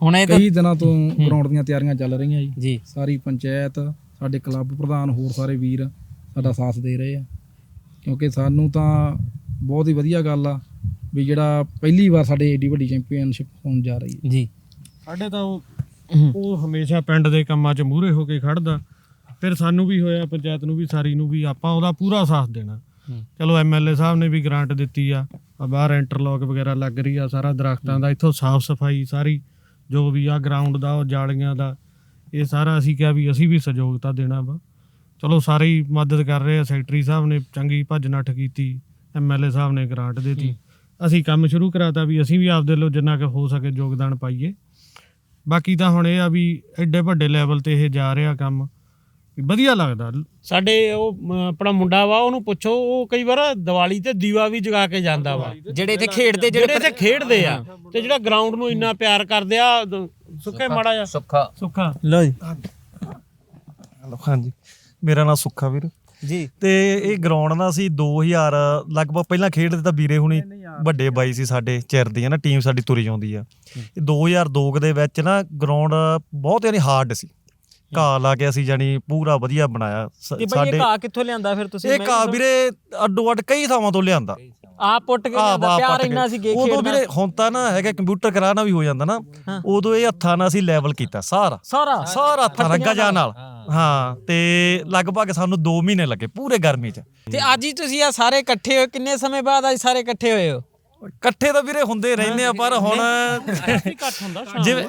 ਹੁਣ ਇਹ ਕਈ ਦਿਨਾਂ ਤੋਂ ਗਰਾਊਂਡ ਦੀਆਂ ਤਿਆਰੀਆਂ ਚੱਲ ਰਹੀਆਂ ਜੀ। ਸਾਰੀ ਪੰਚਾਇਤ ਸਾਡੇ ਕਲੱਬ ਪ੍ਰਧਾਨ ਹੋਰ ਸਾਰੇ ਵੀਰ ਸਾਡਾ ਸਾਥ ਦੇ ਰਹੇ ਆ। ਕਿਉਂਕਿ ਸਾਨੂੰ ਤਾਂ ਬਹੁਤ ਹੀ ਵਧੀਆ ਗੱਲ ਆ ਵੀ ਜਿਹੜਾ ਪਹਿਲੀ ਵਾਰ ਸਾਡੇ ਏਡੀ ਵੱਡੀ ਚੈਂਪੀਅਨਸ਼ਿਪ ਹੋਣ ਜਾ ਰਹੀ ਹੈ। ਜੀ। ਸਾਡੇ ਤਾਂ ਉਹ ਉਹ ਹਮੇਸ਼ਾ ਪਿੰਡ ਦੇ ਕੰਮਾਂ 'ਚ ਮੂਹਰੇ ਹੋ ਕੇ ਖੜਦਾ। ਫਿਰ ਸਾਨੂੰ ਵੀ ਹੋਇਆ ਪੰਚਾਇਤ ਨੂੰ ਵੀ ਸਾਰੀ ਨੂੰ ਵੀ ਆਪਾਂ ਉਹਦਾ ਪੂਰਾ ਸਾਥ ਦੇਣਾ। ਚਲੋ ਐਮਐਲਏ ਸਾਹਿਬ ਨੇ ਵੀ ਗ੍ਰਾਂਟ ਦਿੱਤੀ ਆ। ਆ ਬਾਹਰ ਇੰਟਰਲੌਕ ਵਗੈਰਾ ਲੱਗ ਰਹੀ ਆ ਸਾਰਾ ਦਰਖਤਾਂ ਦਾ ਇੱਥੋਂ ਸਾਫ਼ ਸਫ਼ਾਈ ਸਾਰੀ ਜੋ ਵੀ ਆ ਗਰਾਊਂਡ ਦਾ ਉਹ ਜਾਲੀਆਂ ਦਾ ਇਹ ਸਾਰਾ ਅਸੀਂ ਕਿਹਾ ਵੀ ਅਸੀਂ ਵੀ ਸਹਿਯੋਗਤਾ ਦੇਣਾ ਵਾ। ਚਲੋ ਸਾਰੇ ਹੀ ਮਦਦ ਕਰ ਰਹੇ ਆ ਸੈਕਟਰੀ ਸਾਹਿਬ ਨੇ ਚੰਗੀ ਭੱਜ ਨੱਠ ਕੀਤੀ ਐਮਐਲਏ ਸਾਹਿਬ ਨੇ ਗ੍ਰਾਂਟ ਦਿੱਤੀ। ਅਸੀਂ ਕੰਮ ਸ਼ੁਰੂ ਕਰਾਤਾ ਵੀ ਅਸੀਂ ਵੀ ਆਪਦੇ ਲੋ ਜਿੰਨਾ ਕਿ ਹੋ ਸਕੇ ਯੋਗਦਾਨ ਪਾਈਏ। ਬਾਕੀ ਤਾਂ ਹੁਣ ਇਹ ਆ ਵੀ ਐਡੇ ਵੱਡੇ ਲੈਵਲ ਤੇ ਇਹ ਜਾ ਰਿਹਾ ਕੰਮ ਵੀ ਵਧੀਆ ਲੱਗਦਾ। ਸਾਡੇ ਉਹ ਆਪਣਾ ਮੁੰਡਾ ਵਾ ਉਹਨੂੰ ਪੁੱਛੋ ਉਹ ਕਈ ਵਾਰ ਦੀਵਾਲੀ ਤੇ ਦੀਵਾ ਵੀ ਜਗਾ ਕੇ ਜਾਂਦਾ ਵਾ। ਜਿਹੜੇ ਇੱਥੇ ਖੇਡਦੇ ਜਿਹੜੇ ਇੱਥੇ ਖੇਡਦੇ ਆ ਤੇ ਜਿਹੜਾ ਗਰਾਊਂਡ ਨੂੰ ਇੰਨਾ ਪਿਆਰ ਕਰਦੇ ਆ ਸੁੱਕੇ ਮਾੜਾ ਜਾ ਸੁੱਖਾ। ਸੁੱਖਾ। ਲਓ ਜੀ। ਹੈਲੋ ਹਾਂਜੀ। ਮੇਰਾ ਨਾਮ ਸੁੱਖਾ ਵੀਰ। ਜੀ। ਤੇ ਇਹ ਗਰਾਊਂਡ ਨਾ ਅਸੀਂ 2000 ਲਗਭਗ ਪਹਿਲਾਂ ਖੇਡਦੇ ਤਾਂ ਵੀਰੇ ਹੁਣੀ ਵੱਡੇ ਬਾਈ ਸੀ ਸਾਡੇ ਚਿਰ ਦੀ ਹੈ ਨਾ ਟੀਮ ਸਾਡੀ ਤੁਰੀ ਜਾਂਦੀ ਆ। ਇਹ 2002 ਕੁ ਦੇ ਵਿੱਚ ਨਾ ਗਰਾਊਂਡ ਬਹੁਤ ਯਾਨੀ ਹਾਰਡ ਸੀ। ਘਾਹ ਲਾ ਕੇ ਅਸੀਂ ਜਾਨੀ ਪੂਰਾ ਵਧੀਆ ਬਣਾਇਆ। ਸ- ਤੇ ਬਈ ਇਹ ਘਾਹ ਕਿੱਥੋਂ ਲਿਆਂਦਾ ਫਿਰ ਤੁਸੀਂ? ਇਹ ਘਾਹ ਵੀਰੇ ਅੱਡੋ ਅੱਡ ਕਈ ਥਾਵਾਂ ਤੋਂ ਲਿਆਂਦਾ। ਆ ਪੁੱਟ ਕੇ ਲਿਆਂਦਾ ਪਿਆਰ ਪੱਟ ਇੰਨਾ ਕੇ। ਸੀ ਗੇ ਉਦੋਂ ਖੇਡਣਾ। ਵੀਰੇ ਹੁਣ ਤਾਂ ਨਾ ਹੈਗਾ ਕੰਪਿਊਟਰ ਕਰਾਣਾ ਵੀ ਹੋ ਜਾਂਦਾ ਨਾ। ਉਦੋਂ ਇਹ ਹੱਥਾਂ ਨਾਲ ਅਸੀਂ ਲੈਵਲ ਕੀਤਾ ਸਾਰਾ। ਸਾਰਾ? ਸਾਰਾ ਹੱਥਾਂ ਨਾਲ ਗਜਾ ਨਾਲ। ਹਾਂ। ਤੇ ਲਗਭਗ ਸਾਨੂੰ 2 ਮਹੀਨੇ ਲੱਗੇ ਪੂਰੇ ਗਰਮੀ 'ਚ। ਤੇ ਅੱਜ ਹੀ ਤੁਸੀਂ ਆ ਸਾਰੇ ਇਕੱਠੇ ਹੋਏ ਕਿੰਨੇ ਸਮੇਂ ਬਾਅਦ ਅੱਜ ਸਾਰੇ ਇਕੱਠੇ ਹੋਏ ਹੋ? ਇਕੱਠੇ ਤਾਂ ਵੀਰੇ ਹੁੰਦੇ ਰਹਿੰਦੇ ਆ ਪਰ ਹੁਣ ਇਕੱਠ ਹੁੰਦਾ ਸ਼ਾਮ ਜਿਵੇਂ